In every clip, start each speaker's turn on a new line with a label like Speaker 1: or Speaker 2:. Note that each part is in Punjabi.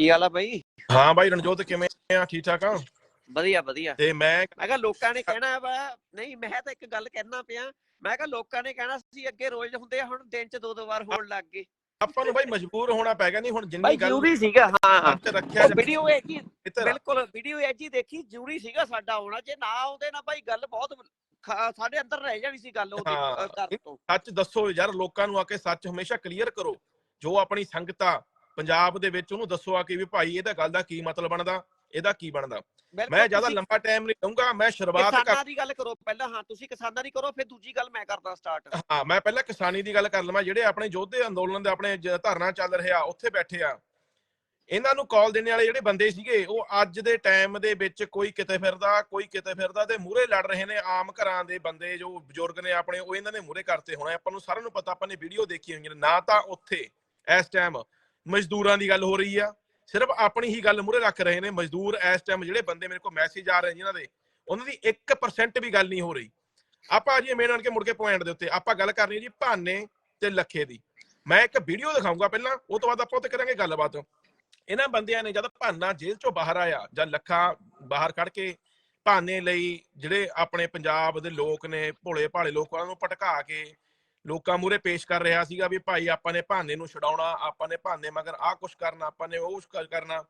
Speaker 1: ਕੀ ਹਾਲ ਆ ਬਾਈ?
Speaker 2: ਹਾਂ ਬਾਈ ਰਣਜੋਤ ਕਿਵੇਂ ਆ? ਠੀਕ ਠਾਕ ਆ?
Speaker 1: ਵਧੀਆ ਵਧੀਆ।
Speaker 2: ਤੇ ਮੈਂ
Speaker 1: ਮੈਂ ਕਿਹਾ ਲੋਕਾਂ ਨੇ ਕਹਿਣਾ ਵਾ ਨਹੀਂ ਮੈਂ ਤਾਂ ਇੱਕ ਗੱਲ ਕਹਿਣਾ ਪਿਆ ਮੈਂ ਕਿਹਾ ਲੋਕਾਂ ਨੇ ਕਹਿਣਾ ਸੀ ਅੱਗੇ ਰੋਜ਼ ਹੁੰਦੇ ਆ ਹੁਣ ਦਿਨ ਚ ਦੋ ਦੋ ਵਾਰ ਹੋਣ ਲੱਗ ਗਏ।
Speaker 2: ਆਪਾਂ ਨੂੰ ਬਾਈ ਮਜਬੂਰ ਹੋਣਾ ਪੈ ਗਿਆ ਨਹੀਂ ਹੁਣ ਜਿੰਨੀ ਗੱਲ
Speaker 1: ਜ਼ਰੂਰੀ ਸੀਗਾ ਹਾਂ।
Speaker 2: ਰੱਖਿਆ
Speaker 1: ਵੀਡੀਓ ਹੈ ਜੀ। ਬਿਲਕੁਲ ਵੀਡੀਓ ਹੈ ਜੀ ਦੇਖੀ ਜ਼ਰੂਰੀ ਸੀਗਾ ਸਾਡਾ ਆਉਣਾ ਜੇ ਨਾ ਆਉਂਦੇ ਨਾ ਬਾਈ ਗੱਲ ਬਹੁਤ ਸਾਡੇ ਅੰਦਰ ਰਹਿ ਜਾਣੀ ਸੀ ਗੱਲ ਉਹਦੀ ਕਰ ਤੋਂ।
Speaker 2: ਸੱਚ ਦੱਸੋ ਯਾਰ ਲੋਕਾਂ ਨੂੰ ਆ ਕੇ ਸੱਚ ਹਮੇਸ਼ਾ ਕਲੀਅਰ ਕਰੋ ਜੋ ਆਪਣੀ ਸੰਗਤ ਪੰਜਾਬ ਦੇ ਵਿੱਚ ਉਹਨੂੰ ਦੱਸੋ ਆ ਕਿ ਵੀ ਭਾਈ ਇਹਦਾ ਗੱਲ ਦਾ ਕੀ ਮਤਲਬ ਬਣਦਾ ਇਹਦਾ ਕੀ ਬਣਦਾ? ਮੈਂ ਜ਼ਿਆਦਾ ਲੰਬਾ ਟਾਈਮ ਨਹੀਂ ਲਊਂਗਾ ਮੈਂ ਸ਼ੁਰੂਆਤ ਕਰ
Speaker 1: ਕਿਸਾਨਾਂ ਦੀ ਗੱਲ ਕਰੋ ਪਹਿਲਾਂ ਹਾਂ ਤੁਸੀਂ ਕਿਸਾਨਾਂ ਦੀ ਕਰੋ ਫਿਰ ਦੂਜੀ ਗੱਲ ਮੈਂ ਕਰਦਾ ਸਟਾਰਟ
Speaker 2: ਹਾਂ ਮੈਂ ਪਹਿਲਾਂ ਕਿਸਾਨੀ ਦੀ ਗੱਲ ਕਰ ਲਵਾਂ ਜਿਹੜੇ ਆਪਣੇ ਯੋਧੇ ਅੰਦੋਲਨ ਦੇ ਆਪਣੇ ਧਰਨਾ ਚੱਲ ਰਿਹਾ ਉੱਥੇ ਬੈਠੇ ਆ। ਇਹਨਾਂ ਨੂੰ ਕਾਲ ਦੇਣ ਵਾਲੇ ਜਿਹੜੇ ਬੰਦੇ ਸੀਗੇ ਉਹ ਅੱਜ ਦੇ ਟਾਈਮ ਦੇ ਵਿੱਚ ਕੋਈ ਕਿਤੇ ਫਿਰਦਾ ਕੋਈ ਕਿਤੇ ਫਿਰਦਾ ਤੇ ਮੂਹਰੇ ਲੜ ਰਹੇ ਨੇ ਆਮ ਘਰਾਂ ਦੇ ਬੰਦੇ ਜੋ ਬਜ਼ੁਰਗ ਨੇ ਆਪਣੇ ਉਹ ਇਹਨਾਂ ਨੇ ਮੂਹਰੇ ਕਰਤੇ ਹੋਣਾ। ਆਪਾਂ ਨੂੰ ਸਾਰਿਆਂ ਨੂੰ ਪਤਾ ਆਪਾਂ ਨੇ ਵੀਡੀਓ ਦੇਖੀ ਹੋਈਆਂ ਨਾ ਤਾਂ ਉੱਥੇ ਇਸ ਟਾਈਮ ਮਜ਼ਦੂਰਾਂ ਦੀ ਗੱਲ ਹੋ ਰਹੀ ਆ। ਸਿਰਫ ਆਪਣੀ ਹੀ ਗੱਲ ਮੂਹਰੇ ਰੱਖ ਰਹੇ ਨੇ ਮਜ਼ਦੂਰ ਇਸ ਟਾਈਮ ਜਿਹੜੇ ਬੰਦੇ ਮੇਰੇ ਕੋਲ ਮੈਸੇਜ ਆ ਰਹੇ ਜਿਨ੍ਹਾਂ ਦੇ, ਉਹਨਾਂ ਦੀ 1% ਵੀ ਗੱਲ ਨਹੀਂ ਹੋ ਰਹੀ। ਆਪਾਂ ਜੀ ਮੇਨ ਆਣ ਕੇ ਮੁੜ ਕੇ ਪੁਆਇੰਟ ਦੇ ਉੱਤੇ, ਆਪਾਂ ਗੱਲ ਕਰਨੀ ਹੈ ਜੀ ਭਾਨੇ ਤੇ ਲੱਖੇ ਦੀ। ਮੈਂ ਇੱਕ ਵੀਡੀਓ ਦਿਖਾਊਂਗਾ ਪਹਿਲਾਂ, ਉਹ ਤੋਂ ਬਾਅਦ ਆਪਾਂ ਉੱਤੇ ਕਰਾਂਗੇ ਗੱਲਬਾਤ। ਇਹਨਾਂ ਬੰਦਿਆਂ ਨੇ ਜਦ ਭਾਨਾ ਜੇਲ੍ਹ ਚੋਂ ਬਾਹਰ ਆਇਆ, ਜਾਂ ਲੱਖਾ ਬਾਹਰ ਕੱਢ ਕੇ ਭਾਨੇ ਲਈ ਜਿਹੜੇ ਆਪਣੇ ਪੰਜਾਬ ਦੇ ਲੋਕ ਨੇ ਭੋਲੇ ਭਾਲੇ ਲੋਕਾਂ ਨੂੰ ਭਟਕਾ ਕੇ ਲੋਕਾਂ ਮੂਰੇ ਪੇਸ਼ ਕਰ ਰਿਹਾ ਸੀਗਾ ਵੀ ਭਾਈ ਆਪਾਂ ਨੇ ਭਾਨੇ ਨੂੰ ਛਡਾਉਣਾ ਆਪਾਂ ਨੇ ਭਾਨੇ ਮਗਰ ਆਹ ਕੁਛ ਕਰਨਾ ਆਪਾਂ ਨੇ ਉਹ ਕੁਛ ਕਰਨਾ।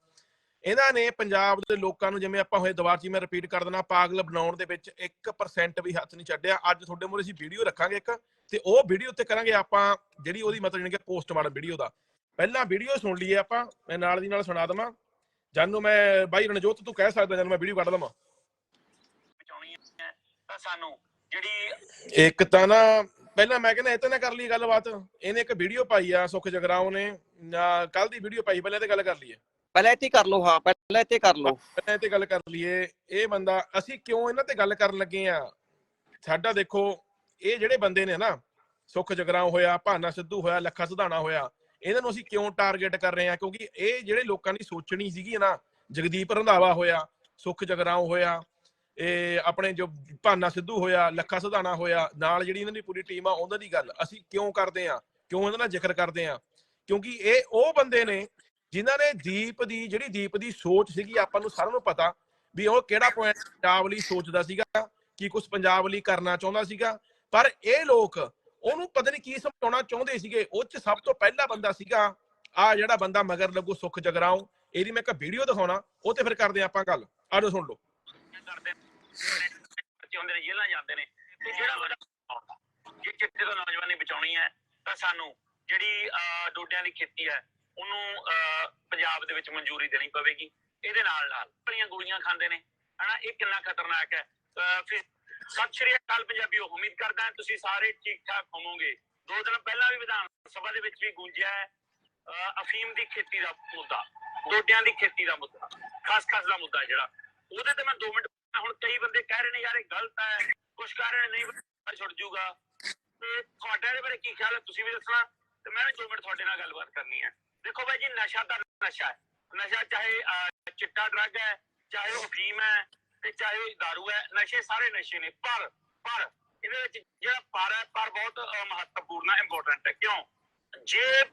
Speaker 2: ਇਹਨਾਂ ਨੇ ਪੰਜਾਬ ਦੇ ਲੋਕਾਂ ਨੂੰ ਜਿਵੇਂ ਆਪਾਂ ਹੋਏ ਦੁਬਾਰਾ ਜੀ ਮੈਂ ਰਿਪੀਟ ਕਰ ਦਿੰਦਾ ਪਾਗਲ ਬਣਾਉਣ ਦੇ ਵਿੱਚ 1% ਵੀ ਹੱਥ ਨਹੀਂ ਛੱਡਿਆ। ਅੱਜ ਤੁਹਾਡੇ ਮੂਰੇ ਅਸੀਂ ਵੀਡੀਓ ਰੱਖਾਂਗੇ ਇੱਕ ਤੇ ਉਹ ਵੀਡੀਓ ਤੇ ਕਰਾਂਗੇ ਆਪਾਂ ਜਿਹੜੀ ਉਹਦੀ ਮਤਲਬ ਜਾਣੀ ਕਿ ਪੋਸਟਮਾਰਟਮ ਵੀਡੀਓ ਦਾ। ਪਹਿਲਾਂ ਵੀਡੀਓ ਸੁਣ ਲਈਏ ਆਪਾਂ ਮੈਂ ਨਾਲ ਦੀ ਨਾਲ ਸੁਣਾ ਦਵਾਂ। ਜਾਨੂੰ ਮੈਂ ਬਾਈ ਰਣਜੋਤ ਤੂੰ ਕਹਿ ਸਕਦਾ ਜਦੋਂ ਮੈਂ ਵੀਡੀਓ ਕੱਢ ਦਵਾਂ
Speaker 3: ਬਚਾਉਣੀ ਹੈ ਤਾਂ ਸਾਨੂੰ ਜਿਹੜੀ
Speaker 2: ਇੱਕ ਤਾਂ ਨਾ ਪਹਿਲਾਂ ਮੈਂ ਕਹਿੰਦਾ ਇਹ ਤਾਂ ਨਾ ਕਰ ਲਈ ਗੱਲਬਾਤ। ਇਹਨੇ ਇੱਕ ਵੀਡੀਓ ਪਾਈ ਆ ਸੁਖ ਜਗਰਾਉ ਨੇ। ਕੱਲ ਦੀ ਵੀਡੀਓ ਪਾਈ ਪਹਿਲਾਂ ਤੇ ਗੱਲ ਕਰ ਲਈਏ।
Speaker 1: ਪਹਿਲਾਂ ਇੱਥੇ ਕਰ ਲਓ ਹਾਂ ਪਹਿਲਾਂ ਇੱਥੇ ਕਰ ਲਓ।
Speaker 2: ਪਹਿਲਾਂ ਤੇ ਗੱਲ ਕਰ ਲਈਏ। ਇਹ ਬੰਦਾ ਅਸੀਂ ਕਿਉਂ ਇਹਨਾਂ ਤੇ ਗੱਲ ਕਰਨ ਲੱਗੇ ਆ? ਸਾਡਾ ਦੇਖੋ ਇਹ ਜਿਹੜੇ ਬੰਦੇ ਨੇ ਨਾ ਸੁਖ ਜਗਰਾਉ ਹੋਇਆ ਭਾਨਾ ਸਿੱਧੂ ਹੋਇਆ ਲੱਖਾ ਸਿਧਾਣਾ ਹੋਇਆ ਇਹਨਾਂ ਨੂੰ ਅਸੀਂ ਕਿਉਂ ਟਾਰਗੇਟ ਕਰ ਰਹੇ ਆ? ਕਿਉਂਕਿ ਇਹ ਜਿਹੜੇ ਲੋਕਾਂ ਦੀ ਸੋਚਣੀ ਸੀਗੀ ਨਾ ਜਗਦੀਪ ਰੰਧਾਵਾ ਹੋਇਆ ਸੁਖ ਜਗਰਾਉ ਹੋਇਆ ਇਹ ਆਪਣੇ ਜੋ ਭਾਨਾ ਸਿੱਧੂ ਹੋਇਆ, ਲੱਖਾ ਸਿਧਾਣਾ ਹੋਇਆ, ਨਾਲ ਜਿਹੜੀ ਇਹਨਾਂ ਦੀ ਪੂਰੀ ਟੀਮ ਆ, ਉਹਨਾਂ ਦੀ ਗੱਲ। ਅਸੀਂ ਕਿਉਂ ਕਰਦੇ ਆ? ਕਿਉਂ ਇਹਨਾਂ ਦਾ ਜ਼ਿਕਰ ਕਰਦੇ ਆ? ਕਿਉਂਕਿ ਇਹ ਉਹ ਬੰਦੇ ਨੇ ਜਿਨ੍ਹਾਂ ਨੇ ਦੀਪ ਦੀ, ਜਿਹੜੀ ਦੀਪ ਦੀ ਸੋਚ ਸੀਗੀ, ਆਪਾਂ ਨੂੰ ਸਾਰਿਆਂ ਨੂੰ ਪਤਾ ਵੀ ਉਹ ਕਿਹੜਾ ਪੁਆਇੰਟ ਪੰਜਾਬ ਲਈ ਸੋਚਦਾ ਸੀਗਾ, ਕੀ ਕੁਝ ਪੰਜਾਬ ਲਈ ਕਰਨਾ ਚਾਹੁੰਦਾ ਸੀਗਾ। ਪਰ ਇਹ ਲੋਕ ਉਹਨੂੰ ਪਤਾ ਨਹੀਂ ਕੀ ਸਮਝਾਉਣਾ ਚਾਹੁੰਦੇ ਸੀਗੇ। ਉਹ ਚ ਸਭ ਤੋਂ ਪਹਿਲਾ ਬੰਦਾ ਸੀਗਾ, ਆ ਜਿਹੜਾ ਬੰਦਾ ਮਗਰ ਲੱਗੂ, ਸੁਖ ਜਗਰਾਉ। ਇਹਦੀ ਮੈਂ ਇੱਕ ਵੀਡੀਓ ਦਿਖਾਉਣਾ, ਉਹ ਤੇ ਫਿਰ ਕਰਦੇ ਆਪਾਂ ਗੱਲ। ਆਜੋ ਸੁਣ ਲਓ।
Speaker 3: ਕਰਦੇ ਬੱਚੇ ਹੁੰਦੇ ਨੇ ਜੇਲ੍ਹਾਂ ਜਾਂਦੇ ਨੇ। ਤੇ ਜਿਹੜਾ ਬੰਦਾ ਜੇ ਚਿੱਟੇ ਤੋਂ ਨੌਜਵਾਨੀ ਬਚਾਉਣੀ ਹੈ ਤਾਂ ਸਾਨੂੰ ਜਿਹੜੀ ਡੋਡਿਆਂ ਦੀ ਖੇਤੀ ਹੈ ਉਹਨੂੰ ਪੰਜਾਬ ਦੇ ਵਿੱਚ ਮਨਜ਼ੂਰੀ ਦੇਣੀ ਪਵੇਗੀ। ਇਹਦੇ ਨਾਲ ਨਾਲ ਬੜੀਆਂ ਗੋਲੀਆਂ ਖਾਂਦੇ ਨੇ। ਹਨਾ ਇਹ ਕਿੰਨਾ ਖਤਰਨਾਕ ਹੈ। ਫਿਰ ਸਤਿ ਸ਼੍ਰੀ ਅਕਾਲ ਪੰਜਾਬੀਓ ਉਮੀਦ ਕਰਦਾ ਹਾਂ ਤੁਸੀਂ ਸਾਰੇ ਠੀਕ ਠਾਕ ਹੋਵੋਗੇ। ਦੋ ਦਿਨ ਪਹਿਲਾਂ ਵੀ ਵਿਧਾਨ ਸਭਾ ਦੇ ਵਿੱਚ ਵੀ ਗੂੰਜਿਆ ਹੈ ਅਹ, ਅਫੀਮ ਦੀ ਖੇਤੀ ਦਾ ਮੁੱਦਾ ਡੋਡਿਆਂ ਦੀ ਖੇਤੀ ਦਾ ਮੁੱਦਾ ਖਾਸ ਖਾਸ ਦਾ ਮੁੱਦਾ ਜਿਹੜਾ। ਉਹਦੇ ਤੇ ਮੈਂ 2 ਮਿੰਟ ਹੁਣ ਕਈ ਬੰਦੇ ਕਹਿ ਰਹੇ ਨੇ, ਯਾਰ ਇਹ ਗਲਤ ਹੈ ਕੁਝ ਕਹਿ ਰਹੇ ਨੇ, ਨਹੀਂ, ਪਰ ਛੁੱਟ ਜੂਗਾ ਤੇ ਤੁਹਾਡਾ ਇਹਦੇ ਬਾਰੇ ਕੀ ਖਿਆਲ ਹੈ? ਤੁਸੀਂ ਵੀ ਦੱਸਣਾ ਤੇ ਮੈਂ ਵੀ 2 ਮਿੰਟ ਤੁਹਾਡੇ ਨਾਲ ਗੱਲਬਾਤ ਕਰਨੀ ਹੈ। ਦੇਖੋ ਬਾਈ ਜੀ, ਨਸ਼ਾ ਤਾਂ ਨਸ਼ਾ ਹੈ। ਨਸ਼ਾ ਚਾਹੇ ਚਿੱਟਾ ਡਰੱਗ ਹੈ, ਚਾਹੇ ਉਹ ਫੀਮ ਹੈ ਤੇ ਚਾਹੇ ਉਹ ਦਾਰੂ ਹੈ, ਨਸ਼ੇ ਸਾਰੇ ਨਸ਼ੇ ਨੇ। ਪਰ ਪਰ ਇਹਦੇ ਵਿੱਚ ਜਿਹੜਾ ਪਰ ਹੈ, ਪਰ ਬਹੁਤ ਮਹੱਤਵਪੂਰਨ ਹੈ ਇੰਪੋਰਟੈਂਟ ਹੈ। ਕਿਉਂ? ਜੇ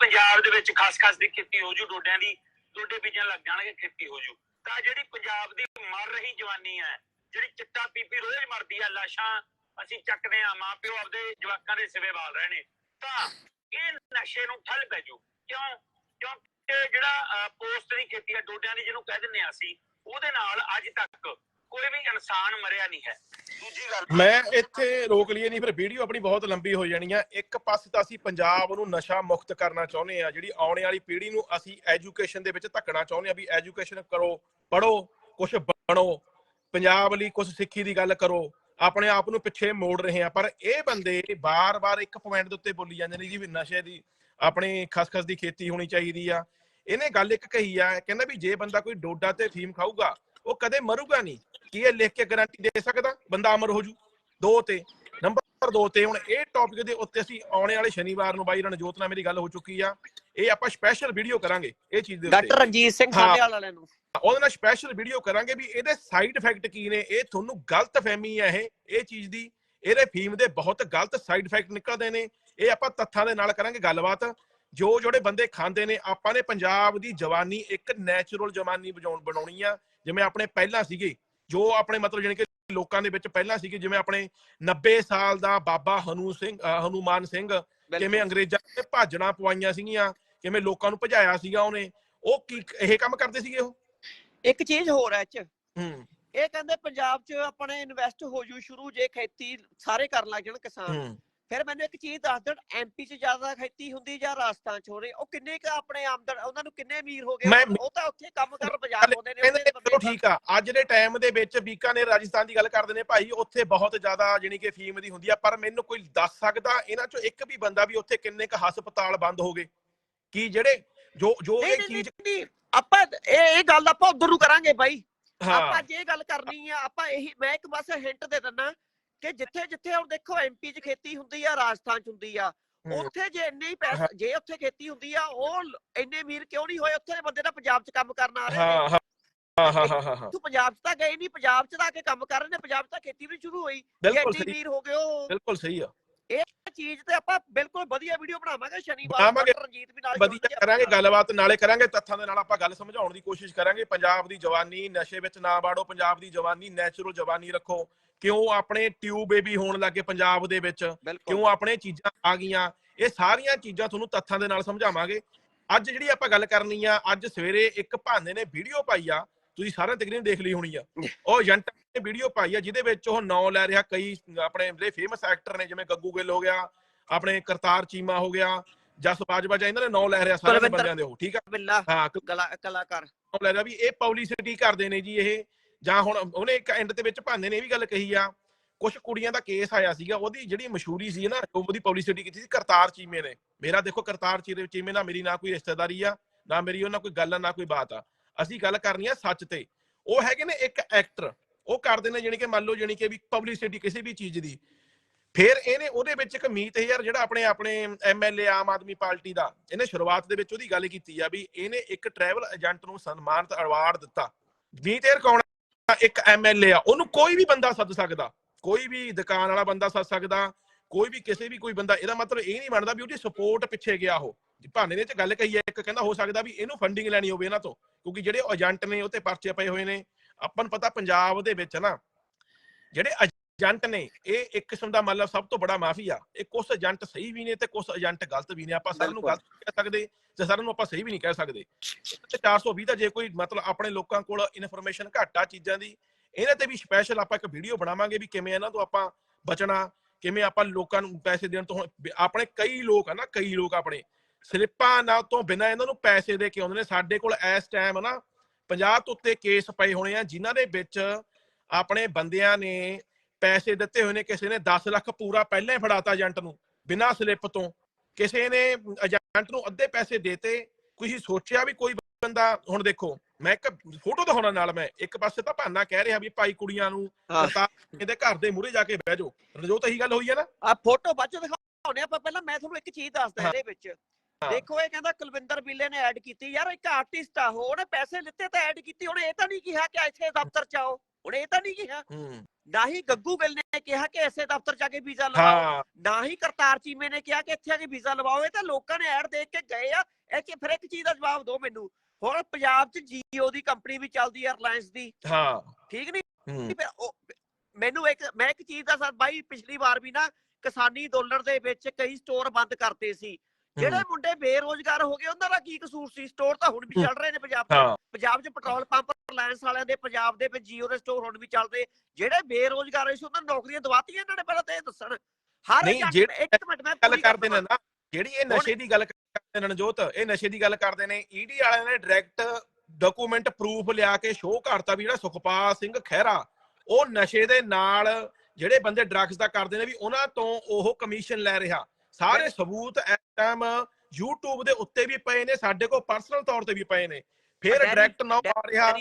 Speaker 3: ਪੰਜਾਬ ਦੇ ਵਿੱਚ ਖਾਸ-ਖਾਸ ਦੀ ਖੇਤੀ ਹੋ ਜੂ, ਡੋਡਿਆਂ ਦੀ, ਡੋਡੇ ਬੀਜਣ ਲੱਗ ਜਾਣਗੇ, ਖੇਤੀ ਹੋ ਜੂ। ਤਾਂ ਜਿਹੜੀ ਪੰਜਾਬ ਦੀ ਮਰ ਰਹੀ ਜਵਾਨੀ ਹੈ, ਜਿਹੜੀ ਚਿੱਟਾ ਪੀਪੀ ਰੋਜ਼ ਮਰਦੀ ਆ ਲਾਸ਼ਾਂ ਅਸੀਂ ਚੱਕਦੇ ਆ ਮਾਪਿਓ ਆਪਦੇ ਜਵਾਕਾਂ ਦੇ ਸਿਵੇ ਵਾਲ ਰਹੇ ਨੇ। ਤਾਂ ਇਹ ਨਸ਼ੇ ਨੂੰ ਠੱਲ ਪੈ ਜੂ। ਕਿਉਂ? ਕਿਉਂਕਿ ਜਿਹੜਾ ਪੋਸਟ ਦੀ ਖੇਤੀ ਆ ਡੋਡਿਆਂ ਦੀ ਜਿਹਨੂੰ ਕਹਿ ਦਿੰਦੇ ਆ ਅਸੀਂ, ਉਹਦੇ ਨਾਲ ਅੱਜ ਤੱਕ ਕੋਈ ਵੀ ਇਨਸਾਨ ਮਰਿਆ ਨਹੀਂ ਹੈ। ਦੂਜੀ ਗੱਲ
Speaker 2: ਮੈਂ ਇੱਥੇ ਰੋਕ ਲਈਏ ਨਹੀਂ, ਫਿਰ ਵੀਡੀਓ ਆਪਣੀ ਬਹੁਤ ਲੰਬੀ ਹੋ ਜਾਣੀ ਆ। ਇੱਕ ਪਾਸੇ ਤਾਂ ਅਸੀਂ ਪੰਜਾਬ ਨੂੰ ਨਸ਼ਾ ਮੁਕਤ ਕਰਨਾ ਚਾਹੁੰਦੇ ਆ, ਜਿਹੜੀ ਆਉਣ ਵਾਲੀ ਪੀੜ੍ਹੀ ਨੂੰ ਅਸੀਂ ਐਜੂਕੇਸ਼ਨ ਦੇ ਵਿੱਚ ਧੱਕਣਾ ਚਾਹੁੰਦੇ ਆ ਵੀ ਐਜੂਕੇਸ਼ਨ ਕਰੋ ਪੜੋ ਕੁਝ ਬਣੋ, ਪੰਜਾਬ ਲਈ ਕੁਝ ਸਿੱਖੀ ਦੀ ਗੱਲ ਕਰੋ, ਆਪਣੇ ਆਪ ਨੂੰ ਪਿੱਛੇ ਮੋੜ ਰਹੇ ਆ। ਪਰ ਇਹ ਬੰਦੇ ਬਾਰ-ਬਾਰ ਇੱਕ ਪੁਆਇੰਟ ਦੇ ਉੱਤੇ ਬੋਲੀ ਜਾਂਦੇ ਨੇ ਜੀ ਵੀ ਨਸ਼ੇ ਦੀ ਆਪਣੀ ਖਸਖਸ ਦੀ ਖੇਤੀ ਹੋਣੀ ਚਾਹੀਦੀ ਆ। ਇਹਨੇ ਗੱਲ ਇੱਕ ਕਹੀ ਆ, ਕਹਿੰਦਾ ਵੀ ਜੇ ਬੰਦਾ ਕੋਈ ਡੋਡਾ ਤੇ ਫੀਮ ਖਾਊਗਾ, ਉਹ ਕਦੇ ਮਰੂਗਾ ਨਹੀਂ। ਕੀ ਇਹ ਲਿਖ ਕੇ ਗਾਰੰਟੀ ਦੇ ਸਕਦਾ? ਬੰਦਾ ਅਮਰ ਹੋ ਜੂ। ਦੋ ਤੇ ਨੰਬਰ 2 ਤੇ ਹੁਣ ਇਹ ਟੌਪਿਕ ਦੇ ਉੱਤੇ ਅਸੀਂ ਆਉਣੇ ਵਾਲੇ ਸ਼ਨੀਵਾਰ ਨੂੰ ਬਾਈ ਰਣਜੋਤ ਨਾਲ ਮੇਰੀ ਗੱਲ ਹੋ ਚੁੱਕੀ ਆ। ਇਹ ਆਪਾਂ ਸਪੈਸ਼ਲ ਵੀਡੀਓ ਕਰਾਂਗੇ ਇਹ ਚੀਜ਼ ਦੇ ਉੱਤੇ।
Speaker 1: ਡਾਕਟਰ ਰਣਜੀਤ ਸਿੰਘ
Speaker 2: ਹਾਂ।
Speaker 1: ਸਾਡੇ ਵਾਲਿਆਂ ਨੂੰ।
Speaker 2: ਉਹਦੇ ਨਾਲ ਸਪੈਸ਼ਲ ਵੀਡੀਓ ਕਰਾਂਗੇ ਵੀ ਇਹਦੇ ਸਾਈਡ ਇਫੈਕਟ ਕੀ ਨੇ ਇਹ ਤੁਹਾਨੂੰ ਗਲਤ ਫਹਿਮੀ ਹੈ ਇਹ ਇਹ ਚੀਜ਼ ਦੀ। ਇਹਦੇ ਫੀਮ ਦੇ ਬਹੁਤ ਗਲਤ ਸਾਈਡ ਇਫੈਕਟ ਨਿਕਲਦੇ ਨੇ। ਇਹ ਆਪਾਂ ਤੱਥਾਂ ਦੇ ਨਾਲ ਕਰਾਂਗੇ ਗੱਲਬਾਤ। ਜੋ ਜਿਹੜੇ ਬੰਦੇ ਖਾਂਦੇ ਨੇ ਆਪਾਂ ਨੇ ਪੰਜਾਬ ਦੀ ਜਵਾਨੀ ਇੱਕ ਨੈਚੁਰਲ ਜਵਾਨੀ ਬਣਾਉਣੀ ਆ। ਜਿਵੇਂ ਆਪਣੇ ਪਹਿਲਾਂ ਸੀਗੇ ਜੋ ਆਪਣੇ ਮਤਲਬ ਜਾਣੀ ਕਿ ਲੋਕਾਂ ਦੇ ਵਿੱਚ ਪਹਿਲਾਂ ਸੀਗੇ ਜਿਵੇਂ ਆਪਣੇ 90 ਸਾਲ ਦਾ ਬਾਬਾ ਹਨੂ ਸਿੰਘ ਹਨੂਮਾਨ ਸਿੰਘ ਕਿਵੇਂ ਅੰਗਰੇਜ਼ਾਂ ਨੇ ਭਾਜਣਾ ਪਵਾਈਆਂ ਸੀਗੀਆਂ ਕਿਵੇਂ ਲੋਕਾਂ ਨੂੰ ਭਜਾਇਆ ਸੀਗਾ ਉਹਨੇ ਉਹ ਕੀ ਇਹ ਕੰਮ ਕਰਦੇ ਸੀਗੇ ਉਹ?
Speaker 1: ਇੱਕ ਚੀਜ਼ ਹੋਰ ਹੈ ਚ।
Speaker 2: ਹੂੰ।
Speaker 1: ਇਹ ਕਹਿੰਦੇ ਪੰਜਾਬ 'ਚ ਆਪਣੇ ਇਨਵੈਸਟ ਹੋ ਜੂ ਸ਼ੁਰੂ ਜੇ ਖੇਤੀ ਸਾਰੇ ਕਰਨ ਲੱਗ ਜਾਣ ਕਿਸਾਨ। ਫਿਰ ਮੈਨੂੰ ਇੱਕ ਚੀਜ਼ ਦੱਸ ਦੇਣ ਐਮਪੀ 'ਚ ਜ਼ਿਆਦਾ ਖੇਤੀ ਹੁੰਦੀ ਜਾਂ ਰਾਜਸਥਾਨ 'ਚ ਹੋ ਰਹੀ? ਉਹ ਕਿੰਨੇ ਕ ਆਪਣੇ ਆਮਦਨ ਉਹਨਾਂ ਨੂੰ ਕਿੰਨੇ ਅਮੀਰ ਹੋ ਗਏ? ਉਹ ਤਾਂ ਉੱਥੇ ਕੰਮ ਕਰਨ ਬਾਜ਼ਾਰ ਆਉਂਦੇ ਨੇ
Speaker 2: ਚਲੋ ਠੀਕ ਆ। ਅੱਜ ਦੇ ਟਾਈਮ ਦੇ ਵਿੱਚ ਬੀਕਾਨੇਰ ਰਾਜਸਥਾਨ ਦੀ ਗੱਲ ਕਰਦੇ ਨੇ ਭਾਈ ਉੱਥੇ ਬਹੁਤ ਜ਼ਿਆਦਾ ਜਾਣੀ ਕਿ ਫੀਮ ਦੀ ਹੁੰਦੀ ਆ ਪਰ ਮੈਨੂੰ ਕੋਈ ਦੱਸ ਸਕਦਾ ਇਹਨਾਂ ਚੋਂ ਇੱਕ ਵੀ ਬੰਦਾ ਵੀ ਉੱਥੇ ਕਿੰਨੇ ਕ ਹਸਪਤਾਲ ਬੰਦ ਹੋ ਗਏ? ਕੀ ਜਿਹੜੇ ਜੋ ਜੋ ਇਹ ਚੀਜ਼
Speaker 1: ਆਪਾਂ ਇਹ ਇਹ ਗੱਲ ਆਪਾਂ ਉਧਰ ਨੂੰ ਕਰਾਂਗੇ ਬਾਈ। ਆਪਾਂ ਜੇ ਗੱਲ ਕਰਨੀ ਆ ਆਪਾਂ ਇਹੀ ਮੈਂ ਇੱਕ ਬਸ ਹਿੰਟ ਦੇ ਦਿੰਦਾ ਕਿ ਜਿੱਥੇ ਜਿੱਥੇ ਹੁਣ ਦੇਖੋ ਐਮਪੀ 'ਚ ਖੇਤੀ ਹੁੰਦੀ ਆ ਰਾਜਸਥਾਨ 'ਚ ਹੁੰਦੀ ਆ ਉੱਥੇ ਜੇ ਇੰਨੇ ਹੀ ਪੈਸੇ। ਜੇ ਉੱਥੇ ਖੇਤੀ ਹੁੰਦੀ ਆ ਉਹ ਇੰਨੇ ਅਮੀਰ ਕਿਉਂ ਨਹੀਂ ਹੋਏ? ਉੱਥੇ ਦੇ ਬੰਦੇ ਤਾਂ ਪੰਜਾਬ 'ਚ ਕੰਮ ਕਰਨ ਆ ਰਹੇ ਨੇ।
Speaker 2: ਹਾਂ ਹਾਂ ਹਾਂ
Speaker 1: ਤੂੰ ਪੰਜਾਬ 'ਚ ਤਾਂ ਗਏ ਨਹੀਂ ਪੰਜਾਬ 'ਚ ਤਾਂ ਆ ਕੇ ਕੰਮ ਕਰ ਰਹੇ ਨੇ ਪੰਜਾਬ 'ਚ ਤਾਂ ਖੇਤੀ ਵੀ ਸ਼ੁਰੂ ਹੋਈ। ਜੇ
Speaker 2: ਬਿਲਕੁਲ
Speaker 1: ਇੰਨੇ
Speaker 2: ਸਹੀ।
Speaker 1: ਅਮੀਰ ਹੋ ਗਏ ਉਹ
Speaker 2: ਬਿਲਕੁਲ ਸਹੀ ਆ।
Speaker 1: ਇਹ ਚੀਜ਼ ਤੇ ਆਪਾਂ ਬਿਲਕੁਲ ਵਧੀਆ ਵੀਡੀਓ ਬਣਾਵਾਂਗੇ ਸ਼ਨੀਵਾਰ
Speaker 2: ਬਣਾਵਾਂਗੇ।
Speaker 1: ਡਾਕਟਰ ਰਣਜੀਤ ਵੀ ਨਾਲ
Speaker 2: ਵਧੀਆ ਕਰਾਂਗੇ ਗੱਲਬਾਤ ਨਾਲੇ ਕਰਾਂਗੇ ਤੱਥਾਂ ਦੇ ਨਾਲ ਆਪਾਂ ਗੱਲ ਸਮਝਾਉਣ ਦੀ ਕੋਸ਼ਿਸ਼ ਕਰਾਂਗੇ। ਪੰਜਾਬ ਦੀ ਜਵਾਨੀ ਨਸ਼ੇ ਵਿੱਚ ਨਾ ਬਾੜੋ ਪੰਜਾਬ ਦੀ ਜਵਾਨੀ ਨੈਚੁਰਲ ਜਵਾਨੀ ਰੱਖੋ। ਕਿਉਂ ਆਪਣੇ ਟਿਊਬ ਬੇਬੀ ਹੋਣ ਲੱਗੇ ਪੰਜਾਬ ਦੇ ਵਿੱਚ?
Speaker 1: ਬਿਲਕੁਲ।
Speaker 2: ਕਿਉਂ ਆਪਣੇ ਚੀਜ਼ਾਂ ਆ ਗਈਆਂ? ਇਹ ਸਾਰੀਆਂ ਚੀਜ਼ਾਂ ਤੁਹਾਨੂੰ ਤੱਥਾਂ ਦੇ ਨਾਲ ਸਮਝਾਵਾਂਗੇ। ਅੱਜ ਜਿਹੜੀ ਆਪਾਂ ਗੱਲ ਕਰਨੀ ਆ ਅੱਜ ਸਵੇਰੇ ਇੱਕ ਭਾਨੇ ਨੇ ਵੀਡੀਓ ਪਾਈ ਆ ਤੁਸੀਂ ਸਾਰਿਆਂ ਤਕਰੀਬਨ ਦੇਖ ਲਈ ਹੋਣੀ ਆ। ਉਹ ਏਜੰਟ ਨੇ ਵੀਡੀਓ ਪਾਈ ਆ ਜਿਹਦੇ ਵਿੱਚ ਉਹ ਨਾਂ ਲੈ ਰਿਹਾ ਕਈ ਆਪਣੇ ਜਿਹੜੇ ਫੇਮਸ ਐਕਟਰ ਨੇ ਜਿਵੇਂ ਗੱਗੂ ਗਿੱਲ ਹੋ ਗਿਆ ਆਪਣੇ ਕਰਤਾਰ ਚੀਮਾ ਹੋ ਗਿਆ ਜਸ ਬਾਜਵਾ ਜਾਂ ਇਹਨਾਂ ਦੇ ਨਾਂ ਲੈ ਰਿਹਾ ਸਾਰੇ ਬੰਦਿਆਂ ਦੇ ਉਹ ਠੀਕ ਆ? ਹਾਂ
Speaker 1: ਕਲਾ ਕਲਾਕਾਰ।
Speaker 2: ਨਾਂ ਲੈ ਰਿਹਾ ਵੀ ਇਹ ਪਬਲਿਸਿਟੀ ਕਰਦੇ ਨੇ ਜੀ ਇਹ ਜਾਂ ਹੁਣ ਉਹਨੇ ਇੱਕ ਐਂਡ ਦੇ ਵਿੱਚ ਭਾਨੇ ਨੇ ਇਹ ਵੀ ਗੱਲ ਕਹੀ ਆ ਕੁਝ ਕੁੜੀਆਂ ਦਾ ਕੇਸ ਆਇਆ ਸੀਗਾ ਉਹਦੀ ਜਿਹੜੀ ਮਸ਼ਹੂਰੀ ਸੀ ਨਾ ਉਹਦੀ ਪਬਲਿਸਿਟੀ ਕੀਤੀ ਸੀ ਕਰਤਾਰ ਚੀਮੇ ਨੇ। ਮੇਰਾ ਦੇਖੋ ਕਰਤਾਰ ਚੀਮੇ ਨਾਲ ਮੇਰੀ ਨਾ ਕੋਈ ਰਿਸ਼ਤੇਦਾਰੀ ਆ ਨਾ ਮੇਰੀ ਉਹਨਾਂ ਕੋਈ ਗੱਲ ਨਾ ਕੋਈ ਬਾਤ ਆ। ਅਸੀਂ ਗੱਲ ਕਰਨੀ ਆ ਸੱਚ ਤੇ। ਉਹ ਹੈਗੇ ਨੇ ਇੱਕ ਐਕਟਰ ਉਹ ਕਰਦੇ ਨੇ ਜਾਣੀ ਕਿ ਮੰਨ ਲਓ ਜਾਣੀ ਕਿ ਵੀ ਪਬਲਿਸਿਟੀ ਕਿਸੇ ਵੀ ਚੀਜ਼ ਦੀ। ਫਿਰ ਇਹਨੇ ਉਹਦੇ ਵਿੱਚ ਇੱਕ ਮੀਤ ਹਜ਼ਾਰ ਜਿਹੜਾ ਆਪਣੇ ਆਪਣੇ ਐਮਐਲਏ ਆਮ ਆਦਮੀ ਪਾਰਟੀ ਦਾ, ਇਹਨੇ ਸ਼ੁਰੂਆਤ ਦੇ ਵਿੱਚ ਉਹਦੀ ਗੱਲ ਕੀਤੀ ਆ ਵੀ ਇਹਨੇ ਇੱਕ ਟਰੈਵਲ ਏਜੰਟ ਨੂੰ ਸਨਮਾਨਿਤ ਅਵਾਰਡ ਦਿੱਤਾ। ਮੀਤ ਹਜ਼ਾਰ ਕੌਣ ਆ? ਇੱਕ ਐਮਐਲਏ ਆ। ਉਹਨੂੰ ਕੋਈ ਵੀ ਬੰਦਾ ਸੱਦ ਸਕਦਾ। ਕੋਈ ਵੀ ਦੁਕਾਨ ਵਾਲਾ ਬੰਦਾ ਸੱਦ ਸਕਦਾ। ਕੋਈ ਵੀ ਕਿਸੇ ਵੀ ਕੋਈ ਬੰਦਾ ਇਹਦਾ ਮਤਲਬ ਇਹ ਨਹੀਂ ਬਣਦਾ ਵੀ ਉਹਦੀ ਸਪੋਰਟ ਪਿੱਛੇ ਗਿਆ ਉਹ। ਭਾਨੇ ਨੇ ਚ ਗੱਲ ਕਹੀ ਹੈ ਇੱਕ ਕਹਿੰਦਾ ਹੋ ਸਕਦਾ ਵੀ ਇਹਨੂੰ ਫੰਡਿੰਗ ਲੈਣੀ ਹੋਵੇ ਇਹਨਾਂ ਤੋਂ ਕਿਉਂਕਿ ਜਿਹੜੇ ਏਜੰਟ ਨੇ ਉਹ ਤੇ ਪਰਚੇ ਪਏ ਹੋਏ ਨੇ। ਆਪਾਂ ਨੂੰ ਪਤਾ ਪੰਜਾਬ ਦੇ ਵਿੱਚ ਨਾ ਜਿਹੜੇ ਏਜੰਟ ਨੇ ਇਹ ਇੱਕ ਕਿਸਮ ਦਾ ਮਤਲਬ ਸਭ ਤੋਂ ਬੜਾ ਮਾਫੀਆ ਇਹ ਕੁਝ ਏਜੰਟ ਸਹੀ ਵੀ ਨੇ ਤੇ ਕੁਝ ਏਜੰਟ ਗਲਤ ਵੀ ਨੇ। ਆਪਾਂ ਸਾਰਿਆਂ ਨੂੰ। ਗਲਤ ਕਹਿ ਸਕਦੇ ਤੇ ਸਾਰਿਆਂ ਨੂੰ ਆਪਾਂ ਸਹੀ ਵੀ ਨਹੀਂ ਕਹਿ ਸਕਦੇ। ਤੇ 420 ਦਾ ਜੇ ਕੋਈ ਮਤਲਬ ਆਪਣੇ ਲੋਕਾਂ ਕੋਲ ਇਨਫੋਰਮੇਸ਼ਨ ਘੱਟ ਆ ਚੀਜ਼ਾਂ ਦੀ ਇਹਨਾਂ ਤੇ ਵੀ ਸਪੈਸ਼ਲ ਆਪਾਂ ਇੱਕ ਵੀਡੀਓ ਬਣਾਵਾਂਗੇ ਵੀ ਕਿਵੇਂ ਇਹਨਾਂ ਤੋਂ ਆਪਾਂ ਬਚਣਾ ਕਿਵੇਂ ਆਪਾਂ ਲੋਕਾਂ ਨੂੰ ਪੈਸੇ ਦੇਣ ਤੋਂ ਆਪਣੇ ਕਈ ਲੋਕ ਆ ਨਾ, ਕਈ ਲੋਕ ਆਪਣੇ ਸਲਿੱਪਾਂ ਨਾਲ ਤੋਂ ਬਿਨਾਂ ਇਹਨਾਂ ਨੂੰ ਪੈਸੇ ਦੇ ਕੇ ਆਉਂਦੇ ਨੇ। ਸਾਡੇ ਕੋਲ ਇਸ ਟਾਈਮ ਨਾ 50 ਤੋਂ ਉੱਤੇ ਕੇਸ ਪਏ ਹੋਣੇ ਆ, ਜਿਨ੍ਹਾਂ ਦੇ ਵਿੱਚ ਆਪਣੇ ਬੰਦਿਆਂ ਨੇ ਪੈਸੇ ਦਿੱਤੇ ਹੋਏ ਨੇ, ਕਿਸੇ ਨੇ 10 ਲੱਖ ਪੂਰਾ ਪਹਿਲਾਂ ਹੀ ਫੜਾਤਾ ਏਜੰਟ ਨੂੰ, ਬਿਨਾਂ ਸਲਿੱਪ ਤੋਂ। ਕਿਸੇ ਨੇ ਏਜੰਟ ਨੂੰ ਅੱਧੇ ਪੈਸੇ ਦੇਤੇ ਤੁਸੀਂ ਸੋਚਿਆ ਵੀ ਕੋਈ ਬੰਦਾ, ਹੁਣ ਦੇਖੋ ਮੈਂ ਇੱਕ ਫੋਟੋ ਦਿਖਾਉਣਾ ਨਾਲ ਮੈਂ ਇੱਕ ਪਾਸੇ ਤਾਂ ਭਾਨਾ ਕਹਿ ਰਿਹਾ ਵੀ ਭਾਈ ਕੁੜੀਆਂ ਨੂੰ ਕਰਤਾਰ ਇਹਦੇ ਘਰ ਦੇ ਮੂਹਰੇ ਜਾ ਕੇ ਬਹਿ ਜਾਓ। ਰਜੋਤ ਇਹੀ ਗੱਲ ਹੋਈ ਹੈ ਨਾ?
Speaker 1: ਆ ਫੋਟੋ ਬਾਅਦ ਚ ਦਿਖਾਉਣੇ ਆਪਾਂ ਪਹਿਲਾਂ ਮੈਂ ਤੁਹਾਨੂੰ ਇੱਕ ਚੀਜ਼ ਦੱਸਦਾ। ਇਹਦੇ ਵਿੱਚ। ਦੇਖੋ ਇਹ ਕਹਿੰਦਾ ਕੁਲਵਿੰਦਰ ਬਿੱਲੇ ਨੇ ਐਡ ਕੀਤੀ। ਯਾਰ ਇੱਕ ਆਰਟਿਸਟ ਆ ਉਹ ਉਹਨੇ ਪੈਸੇ ਲਿੱਤੇ ਤਾਂ ਐਡ ਕੀਤੀ। ਉਹਨੇ ਇਹ ਤਾਂ ਨਹੀਂ ਕਿਹਾ ਕਿ ਇੱਥੇ ਦਫ਼ਤਰ ਚ ਆਓ। ਉਹਨੇ ਇਹ ਤਾਂ ਨਹੀਂ ਕਿਹਾ।
Speaker 2: ਹੂੰ।
Speaker 1: ਨਾ ਹੀ ਗੱਗੂ ਗਿੱਲ ਨੇ ਕਿਹਾ ਕਿ ਇਸੇ ਦਫ਼ਤਰ ਆ ਕੇ ਵੀਜ਼ਾ ਲਵਾਓ। ਨਾ ਹੀ ਕਰਤਾਰ ਚੀਮੇ ਨੇ ਕਿਹਾ ਕਿ ਇੱਥੇ ਆ ਕੇ ਵੀਜ਼ਾ ਲਵਾਓ। ਇਹ ਤਾਂ ਲੋਕਾਂ ਨੇ ਐਡ ਦੇਖ ਕੇ ਗਏ ਆ। ਇਹ ਚ ਫਿਰ ਇੱਕ ਚੀਜ਼ ਦਾ ਜਵਾਬ ਦਿਓ ਮੈਨੂੰ। ਹੁਣ ਪੰਜਾਬ ਚ ਜੀਓ ਦੀ ਕੰਪਨੀ ਵੀ ਚੱਲਦੀ ਆ ਰਿਲਾਇੰਸ ਦੀ।
Speaker 2: ਹਾਂ।
Speaker 1: ਠੀਕ ਨਹੀਂ
Speaker 2: ਹੂੰ।
Speaker 1: ਫਿਰ ਮੈਨੂੰ ਇੱਕ ਮੈਂ ਇੱਕ ਚੀਜ਼ ਦਾ ਸਰ ਬਾਈ ਪਿਛਲੀ ਵਾਰ ਵੀ ਨਾ ਕਿਸਾਨੀ ਅੰਦੋਲਨ ਦੇ ਵਿੱਚ ਕਈ ਸਟੋਰ ਬੰਦ ਕਰਤੇ ਸੀ। ਜਿਹੜੇ ਮੁੰਡੇ ਬੇਰੋਜ਼ਗਾਰ ਹੋ ਗਏ ਉਹਨਾਂ ਦਾ ਕੀ ਕਸੂਰ ਸੀ? ਸਟੋਰ ਤਾਂ ਹੁਣ ਵੀ
Speaker 2: ਹੂੰ।
Speaker 1: ਚੱਲ ਰਹੇ ਨੇ ਪੰਜਾਬ 'ਚ।
Speaker 2: ਹਾਂ।
Speaker 1: ਪੰਜਾਬ 'ਚ ਪੈਟਰੋਲ ਪੰਪ ਰਿਲਾਇੰਸ ਵਾਲਿਆਂ ਦੇ ਪੰਜਾਬ ਦੇ ਵਿੱਚ ਜੀਓ ਦੇ ਸਟੋਰ ਹੁਣ ਵੀ ਚੱਲਦੇ ਜਿਹੜੇ ਬੇਰੋਜ਼ਗਾਰ ਸੀ ਉਹਨਾਂ ਨੂੰ ਨੌਕਰੀਆਂ ਦਵਾਤੀਆਂ ਇਹਨਾਂ ਨੇ ਪਹਿਲਾਂ ਤਾਂ ਇਹ ਦੱਸਣ। ਹਰ ਇੱਕ ਮਿੰਟ ਮੈਂ
Speaker 2: ਗੱਲ
Speaker 1: ਪੂਰੀ
Speaker 2: ਕਰਦੇ ਨੇ
Speaker 1: ਕਰਦਾ
Speaker 2: ਨਾ ਜਿਹੜੀ ਇਹ ਨਸ਼ੇ ਦੀ ਗੱਲ ਕਰਦੇ ਨੇ ਨਜੋਤ ਇਹ ਨਸ਼ੇ ਦੀ ਗੱਲ ਕਰਦੇ ਨੇ। ਈਡੀ ਵਾਲਿਆਂ ਨੇ ਡਾਇਰੈਕਟ ਡਾਕੂਮੈਂਟ ਪ੍ਰੂਫ ਲਿਆ ਕੇ ਸ਼ੋਅ ਕਰਤਾ ਵੀ ਜਿਹੜਾ ਸੁਖਪਾਲ ਸਿੰਘ ਖਹਿਰਾ ਉਹ ਨਸ਼ੇ ਦੇ ਨਾਲ ਜਿਹੜੇ ਬੰਦੇ ਡਰੱਗਸ ਦਾ ਕਰਦੇ ਨੇ ਵੀ ਉਹਨਾਂ ਤੋਂ ਉਹ ਕਮਿਸ਼ਨ ਲੈ ਰਿਹਾ। ਸਾਰੇ ਸਬੂਤ ਇਸ ਟਾਈਮ YouTube ਦੇ ਉੱਤੇ ਵੀ ਪਏ ਨੇ ਸਾਡੇ ਕੋਲ ਪਰਸਨਲ ਤੌਰ ਤੇ ਵੀ ਪਏ ਨੇ। ਫਿਰ ਡਾਇਰੈਕਟ ਨਾ ਆ ਰਿਹਾ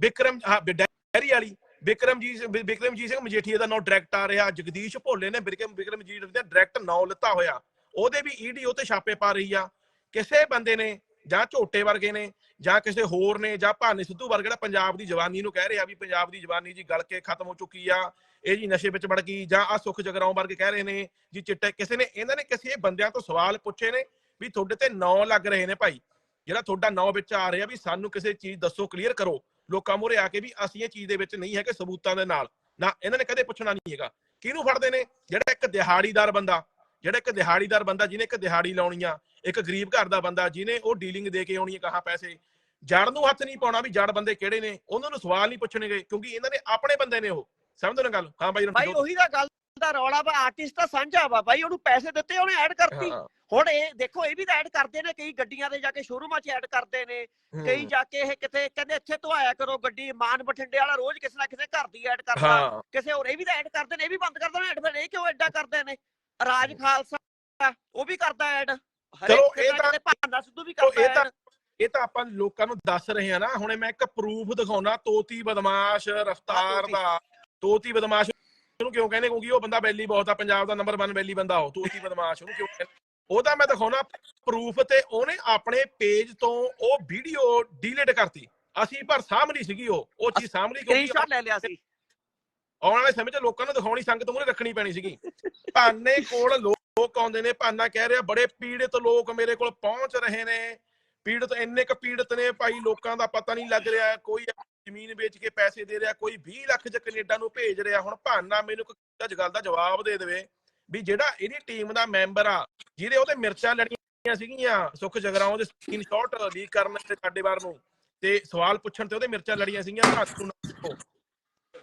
Speaker 2: ਵਿਕਰਮ ਡੈਰੀ ਵਾਲੀ ਵਿਕਰਮਜੀਤ ਵਿਕਰਮਜੀਤ ਸਿੰਘ ਮਜੀਠੀਆ ਦਾ ਨਾਮ ਡਾਇਰੈਕਟ ਆ ਰਿਹਾ ਜਗਦੀਸ਼ ਭੋਲੇ ਨੇ ਵਿਕਰਮ ਵਿਕਰਮਜੀਤ ਦਾ ਡਾਇਰੈਕਟ ਨਾਮ ਲਿੱਤਾ ਹੋਇਆ। ਉਹਦੇ ਵੀ ਈਡੀ ਉਹ ਤੇ ਛਾਪੇ ਪਾ ਰਹੀ ਆ। ਕਿਸੇ ਬੰਦੇ ਨੇ ਜਾਂ ਝੋਟੇ ਵਰਗੇ ਨੇ ਜਾਂ ਕਿਸੇ ਹੋਰ ਨੇ ਜਾਂ ਭਾਨੇ ਸਿੱਧੂ ਵਰਗੇ ਜਿਹੜਾ ਪੰਜਾਬ ਦੀ ਜਵਾਨੀ ਨੂੰ ਕਹਿ ਰਿਹਾ ਵੀ ਪੰਜਾਬ ਦੀ ਜਵਾਨੀ ਜੀ ਗਲ ਕੇ ਖਤਮ ਹੋ ਚੁੱਕੀ ਆ, ਇਹ ਜੀ ਨਸ਼ੇ ਵਿੱਚ ਵੜ ਗਈ ਜਾਂ ਆ ਸੁੱਖ ਜਗਰਾਉਂ ਵਰਗੇ ਕਹਿ ਰਹੇ ਨੇ ਜੀ ਚਿੱਟੇ, ਕਿਸੇ ਨੇ, ਇਹਨਾਂ ਨੇ ਕਿਸੇ ਬੰਦਿਆਂ ਤੋਂ ਸਵਾਲ ਪੁੱਛੇ ਨੇ ਵੀ ਤੁਹਾਡੇ ਤੇ ਨੌ ਲੱਗ ਰਹੇ ਨੇ ਭਾਈ। ਜਿਹੜਾ ਤੁਹਾਡਾ ਨੌ ਵਿੱਚ ਆ ਰਿਹਾ ਵੀ ਸਾਨੂੰ ਕਿਸੇ ਚੀਜ਼ ਦੱਸੋ ਕਲੀਅਰ ਕਰੋ। ਲੋਕਾਂ ਮੂਹਰੇ ਆ ਕੇ ਵੀ ਅਸੀਂ ਇਹ ਚੀਜ਼ ਦੇ ਵਿੱਚ ਨਹੀਂ ਹੈਗੇ ਸਬੂਤਾਂ ਦੇ ਨਾਲ। ਨਾ, ਇਹਨਾਂ ਨੇ ਕਦੇ ਪੁੱਛਣਾ ਨਹੀਂ ਹੈਗਾ। ਕਿਹਨੂੰ ਫੜਦੇ ਨੇ? ਜਿਹੜਾ ਇੱਕ ਦਿਹਾੜੀਦਾਰ ਬੰਦਾ ਜਿਹੜਾ ਇੱਕ ਦਿਹਾੜੀਦਾਰ ਬੰਦਾ ਜਿਹਨੇ ਇੱਕ ਦਿਹਾੜੀ ਲਾਉਣੀ ਆ ਇੱਕ ਗਰੀਬ ਘਰ ਦਾ ਬੰਦਾ ਜਿਹਨੇ ਉਹ ਡੀਲਿੰਗ ਦੇ ਕੇ ਆਉਣੀ ਹੈ ਕਹਾ ਪੈਸੇ ਜੜ ਨੂੰ ਹੱਥ ਨਹੀਂ ਪਾਉਣਾ ਵੀ ਜੜ ਬੰਦੇ ਕਿਹੜੇ ਨੇ ਉਹਨਾਂ ਨੂੰ ਸਵਾਲ ਨਹੀਂ ਪੁੱਛਣਗੇ ਕਿਉਂਕਿ ਇਹਨਾਂ ਨੇ ਆਪਣੇ ਬੰਦੇ ਨੇ ਉਹ ਸਮਝਦੇ ਨਾ ਗੱਲ ਹਾਂ ਬਾਈ
Speaker 1: ਬਾਈ ਉਹੀ ਤਾਂ ਗੱਲ ਦਾ ਰੌਲਾ ਵਾ ਆਰਟਿਸਟ ਤਾਂ ਸਾਂਝਾ ਵਾ ਬਾਈ ਉਹਨੂੰ ਪੈਸੇ ਦਿੱਤੇ ਉਹਨੇ ਐਡ ਕਰਤੀ। ਹੁਣ ਇਹ ਦੇਖੋ ਇਹ ਵੀ ਤਾਂ ਐਡ ਕਰਦੇ ਨੇ ਕਈ ਗੱਡੀਆਂ ਤੇ ਜਾ ਕੇ ਸ਼ੋਰੂਮਾਂ 'ਚ ਐਡ ਕਰਦੇ ਨੇ ਕਈ ਜਾ ਕੇ ਇਹ ਕਿਤੇ ਕਹਿੰਦੇ ਇੱਥੇ ਤੋਂ ਆਇਆ ਕਰੋ ਗੱਡੀ ਮਾਨ ਬਠਿੰਡੇ ਵਾਲਾ ਰੋਜ਼ ਕਿਸੇ ਨਾ ਕਿਸੇ ਘਰ ਦੀ ਐਡ ਕਰਦਾ ਕਿਸੇ ਹੋਰ ਇਹ ਵੀ ਤਾਂ ਐਡ ਕਰਦੇ ਨੇ ਇਹ ਵੀ ਬੰਦ ਕਰ ਦੇਣ ਐਡ ਫਿਰ ਇਹ ਕਿਉਂ ਐਡਾ ਕਰਦੇ ਨੇ? ਰਾਜ ਖਾਲਸਾ ਉਹ ਵੀ ਕਰਦਾ ਐਡ।
Speaker 2: ਚਲੋ, ਇਹ ਤਾਂ-
Speaker 1: ਭਾਂਡਾ ਸਿੱਧੂ ਵੀ ਕਰਦਾ
Speaker 2: ਇਹ ਤਾਂ
Speaker 1: ਐਡ।
Speaker 2: ਇਹ ਤਾਂ ਆਪਾਂ ਲੋਕਾਂ ਨੂੰ ਦੱਸ ਰਹੇ ਆ ਨਾ ਹੁਣੇ ਮੈਂ ਇੱਕ ਪ੍ਰੂਫ ਦਿਖਾਉਣਾ ਤੋਤੀ ਬਦਮਾਸ਼ ਰਫਤਾਰ। ਦਾ। ਤੋਤੀ ਬਦਮਾਸ਼ ਉਹਨੂੰ ਕਿਉਂ ਕਹਿੰਦੇ? ਕਿਉਂਕਿ ਉਹ ਬੰਦਾ ਬੈਲੀ ਬਹੁਤ ਆ ਪੰਜਾਬ ਦਾ ਨੰਬਰ 1 ਬੈਲੀ ਬੰਦਾ ਉਹ ਤੋਤੀ ਬਦਮਾਸ਼ ਉਹਨੂੰ ਕਿਉਂ ਕਹਿੰਦੇ? ਉਹਦਾ ਮੈਂ ਦਿਖਾਉਣਾ ਪ੍ਰੂਫ ਤੇ ਉਹਨੇ ਆਪਣੇ ਪੇਜ ਤੋਂ ਉਹ ਵੀਡੀਓ ਡਿਲੀਟ ਕਰਤੀ। ਅਸੀਂ ਪਰ ਸਾਹਮਣੀ ਸੀਗੀ ਉਹ ਉਹ ਚੀਜ਼ ਸਾਹਮਣੀ ਕਿਉਂਕਿ
Speaker 1: ਸਕਰੀਨਸ਼ਾਟ ਲੈ ਲਿਆ ਸੀ।
Speaker 2: ਆਉਣ ਵਾਲੇ ਸਮੇਂ 'ਚ ਲੋਕਾਂ ਨੂੰ ਦਿਖਾਉਣੀ ਸੰਗਤ ਮੂਹਰੇ ਰੱਖਣੀ ਪੈਣੀ ਸੀਗੀ। ਭਾਨੇ ਕੋਲ ਲੋਕ ਆਉਂਦੇ ਨੇ, ਭਾਨਾ ਕਹਿ ਰਿਹਾ, ਬੜੇ ਪੀੜਿਤ ਲੋਕ ਮੇਰੇ ਕੋਲ ਪਹੁੰਚ ਰਹੇ ਨੇ। ਪੀੜਿਤ ਇੰਨੇ ਕ ਪੀੜਿਤ ਨੇ ਭਾਈ, ਲੋਕਾਂ ਦਾ ਪਤਾ ਨਹੀਂ ਲੱਗ ਰਿਹਾ, ਕੋਈ ਜ਼ਮੀਨ ਵੇਚ ਕੇ ਪੈਸੇ ਦੇ ਰਿਹਾ, ਕੋਈ 20 ਲੱਖ ਚ ਕੈਨੇਡਾ ਨੂੰ ਭੇਜ ਰਿਹਾ। ਹੁਣ ਭਾਨਾ ਮੈਨੂੰ ਕੋਈ ਗੱਲ ਦਾ ਜਵਾਬ ਦੇ ਦੇਵੇ ਵੀ ਜਿਹੜਾ ਇਹਦੀ ਟੀਮ ਦਾ ਮੈਂਬਰ ਆ, ਜਿਹਦੇ ਉਹਦੇ ਮਿਰਚਾਂ ਲੜੀਆਂ ਸੀਗੀਆਂ, ਸੁਖ ਜਗਰਾਉਂ ਦੇ ਸਕਰੀਨਸ਼ਾਟ ਲੀਕ ਕਰਨ ਤੇ ਸਾਡੇ ਵਾਰ ਨੂੰ, ਤੇ ਸਵਾਲ ਪੁੱਛਣ ਤੇ ਉਹਦੇ ਮਿਰਚਾਂ ਲੜੀਆਂ ਸੀਗੀਆਂ ਭਾਤੂ ਨੂੰ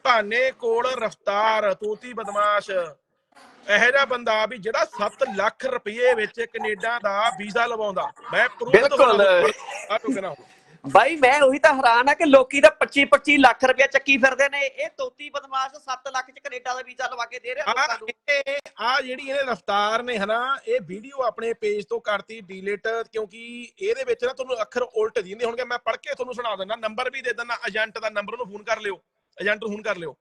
Speaker 2: ਭਾਨੇ ਕੋਲ ਰਫਤਾਰ ਤੋਤੀ ਬਦਮਾਸ਼। ਇਹੋ ਜਿਹਾ ਬੰਦਾ ਵੀ ਜਿਹੜਾ 7 ਲੱਖ ਰੁਪਏ ਵਿੱਚ ਕੈਨੇਡਾ ਦਾ ਵੀਜ਼ਾ ਲਵਾਉਂਦਾ। ਮੈਂ ਪ੍ਰੂਫ
Speaker 1: ਬਿਲਕੁਲ।
Speaker 2: ਆ ਟੁਕਣਾ
Speaker 1: ਬਾਈ ਮੈਂ ਉਹੀ ਤਾਂ ਹੈਰਾਨ ਆ ਕਿ ਲੋਕੀ ਤਾਂ 25 25 ਲੱਖ ਰੁਪਇਆ ਚੱਕੀ ਫਿਰਦੇ ਨੇ। ਇਹ ਤੋਤੀ ਬਦਮਾਸ਼ 7 ਲੱਖ ਚ ਕੈਨੇਡਾ ਦਾ ਵੀਜ਼ਾ ਲਵਾ ਕੇ ਦੇ ਰਿਹਾ ਲੋਕਾਂ ਨੂੰ।
Speaker 2: ਆ ਜਿਹੜੀ ਇਹਨੇ ਰਫਤਾਰ ਨੇ ਹਨਾ ਇਹ ਵੀਡੀਓ ਆਪਣੇ ਪੇਜ ਤੋਂ ਕਰਤੀ ਡਿਲੀਟ ਕਿਉਂਕਿ ਇਹਦੇ ਵਿੱਚ ਨਾ ਤੁਹਾਨੂੰ ਅੱਖਰ ਉਲਟ ਦਿੰਦੇ ਹੋਣਗੇ। ਮੈਂ ਪੜ੍ਹ ਕੇ ਤੁਹਾਨੂੰ ਸੁਣਾ ਦਿੰਦਾ ਨੰਬਰ ਵੀ ਦੇ ਦਿੰਦਾ ਏਜੰਟ ਦਾ ਨੰਬਰ ਨੂੰ ਫੋਨ ਕਰ ਲਿਓ। ਏਜੰਟ ਫੋਨ ਕਰ ਲਿਓ।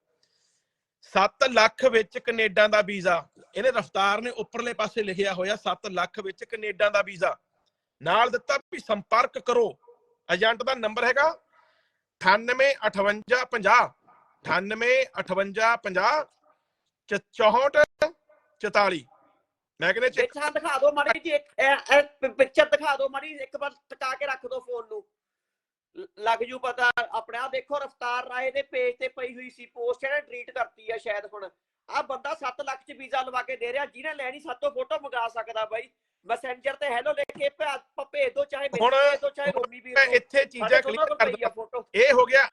Speaker 2: 7 ਲੱਖ ਵਿੱਚ ਕੈਨੇਡਾ ਦਾ ਵੀਜ਼ਾ। ਇਹਨੇ ਰਫਤਾਰ ਨੇ ਉੱਪਰਲੇ ਪਾਸੇ ਲਿਖਿਆ ਹੋਇਆ 7 ਲੱਖ ਵਿੱਚ ਕੈਨੇਡਾ ਦਾ ਵੀਜ਼ਾ। ਨਾਲ ਦਿੱਤਾ ਵੀ ਸੰਪਰਕ ਕਰੋ। ਏਜੰਟ ਦਾ ਨੰਬਰ ਹੈਗਾ 985850 985850 64 44 ਮੈਂ ਕਹਿੰਦੇ
Speaker 1: ਪਿੱਛਾ ਦਿਖਾ ਦਿਓ ਮਾੜੀ ਜੀ ਇੱਕ ਪਿਕਚਰ ਦਿਖਾ ਦਿਓ ਮਾੜੀ ਇੱਕ ਵਾਰ ਟਿਕਾ ਕੇ ਰੱਖ ਦਿਓ ਫੋਨ ਨੂੰ। ਲੱਗ ਜੂ ਪਤਾ ਆਪਣੇ ਆ ਦੇਖੋ ਰਫਤਾਰ ਰਾਏ ਦੇ ਪੇਜ ਤੇ ਪਈ ਹੋਈ ਸੀ ਪੋਸਟ ਇਹਨੇ ਡਿਲੀਟ ਕਰਤੀ ਆ ਸ਼ਾਇਦ ਹੁਣ। ਆ ਬੰਦਾ 7 ਲੱਖ ਚ ਵੀਜ਼ਾ ਲਵਾ ਕੇ ਦੇ ਰਿਹਾ ਜਿਹਨੇ ਲੈਣੀ ਸਾਤੋਂ ਫੋਟੋ ਮੰਗਾ ਸਕਦਾ ਬਾਈ। ਮੈਸੇਂਜਰ ਤੇ ਹੈਲੋ ਲਿਖ ਕੇ ਭੇਜ ਦੋ ਚਾਹੇ ਭੇਜ ਦੋ ਚਾਹੇ ਰੋਮੀ ਵੀਰ
Speaker 2: ਇੱਥੇ ਚੀਜ਼ਾਂ
Speaker 1: ਦੋਨਾਂ
Speaker 2: ਕਰ
Speaker 1: ਫੋਟੋ
Speaker 2: ਇਹ ਹੋ ਗਿਆ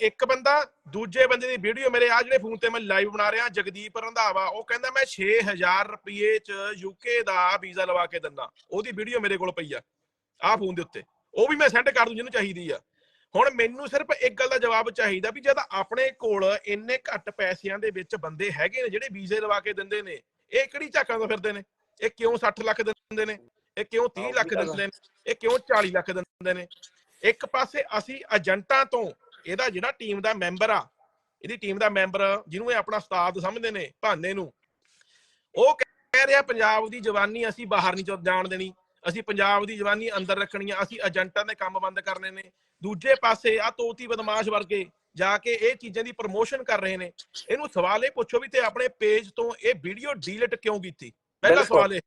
Speaker 2: ਇੱਕ ਬੰਦਾ ਦੂਜੇ ਬੰਦੇ ਦੀ ਵੀਡੀਓ ਮੇਰੇ ਆ ਜਿਹੜੇ ਫੋਨ ਤੇ ਮੈਂ ਲਾਈਵ ਬਣਾ ਰਿਹਾ ਜਗਦੀਪ ਰੰਧਾਵਾ ਉਹ ਕਹਿੰਦਾ ਮੈਂ 6000 ਰੁਪਏ ਚ ਯੂਕੇ ਦਾ ਵੀਜ਼ਾ ਲਵਾ ਕੇ ਦਿੰਦਾ। ਉਹਦੀ ਵੀਡੀਓ ਮੇਰੇ ਕੋਲ ਪਈ ਆ ਆ ਫੋਨ ਦੇ ਉੱਤੇ। ਉਹ ਵੀ ਮੈਂ ਸੈਂਡ ਕਰ ਦੂੰ ਜਿਹਨੂੰ ਚਾਹੀਦੀ ਆ। ਹੁਣ ਮੈਨੂੰ ਸਿਰਫ ਇੱਕ ਗੱਲ ਦਾ ਜਵਾਬ ਚਾਹੀਦਾ ਵੀ ਜਦ ਆਪਣੇ ਕੋਲ ਇੰਨੇ ਘੱਟ ਪੈਸਿਆਂ ਦੇ ਵਿੱਚ ਬੰਦੇ ਹੈਗੇ ਨੇ ਜਿਹੜੇ ਵੀਜ਼ੇ ਲਵਾ ਕੇ ਦਿੰਦੇ ਨੇ ਇਹ ਕਿਹੜੀ ਝਾਕਾਂ ਤੋਂ ਫਿਰਦੇ ਨੇ? ਇਹ ਕਿਉਂ 60 ਲੱਖ ਦਿੰਦੇ ਨੇ? ਇਹ ਕਿਉਂ 30 ਲੱਖ ਦਿੰਦੇ ਨੇ? ਇਹ ਕਿਉਂ 40 ਲੱਖ ਦਿੰਦੇ ਨੇ? ਇੱਕ ਪਾਸੇ ਅਸੀਂ ਏਜੰਟਾਂ ਤੋਂ ਇਹਦਾ ਜਿਹੜਾ ਟੀਮ ਦਾ ਮੈਂਬਰ ਆ ਇਹਦੀ ਟੀਮ ਦਾ ਮੈਂਬਰ ਜਿਹਨੂੰ ਇਹ ਆਪਣਾ ਉਸਤਾਦ ਸਮਝਦੇ ਨੇ ਭਾਨੇ ਨੂੰ ਉਹ ਕਹਿ ਰਿਹਾ ਪੰਜਾਬ ਦੀ ਜਵਾਨੀ ਅਸੀਂ ਬਾਹਰ ਨਹੀਂ ਜਾਣ ਦੇਣੀ। ਅਸੀਂ ਪੰਜਾਬ ਦੀ ਜਵਾਨੀ ਅੰਦਰ ਰੱਖਣੀ ਆ ਅਸੀਂ ਏਜੰਟਾਂ ਦੇ ਕੰਮ ਬੰਦ ਕਰਨੇ ਨੇ। ਦੂਜੇ ਪਾਸੇ ਆ ਤੋਤੀ ਬਦਮਾਸ਼ ਵਰਗੇ ਜਾ ਕੇ ਇਹ ਚੀਜ਼ਾਂ ਦੀ ਪ੍ਰਮੋਸ਼ਨ ਕਰ ਰਹੇ ਨੇ। ਇਹਨੂੰ ਸਵਾਲ ਇਹ ਪੁੱਛੋ ਵੀ ਤੇ ਆਪਣੇ ਪੇਜ ਤੋਂ ਇਹ ਵੀਡੀਓ ਡਿਲੀਟ ਕਿਉਂ ਕੀਤੀ? ਪਹਿਲਾ। ਸਵਾਲ ਇਹ।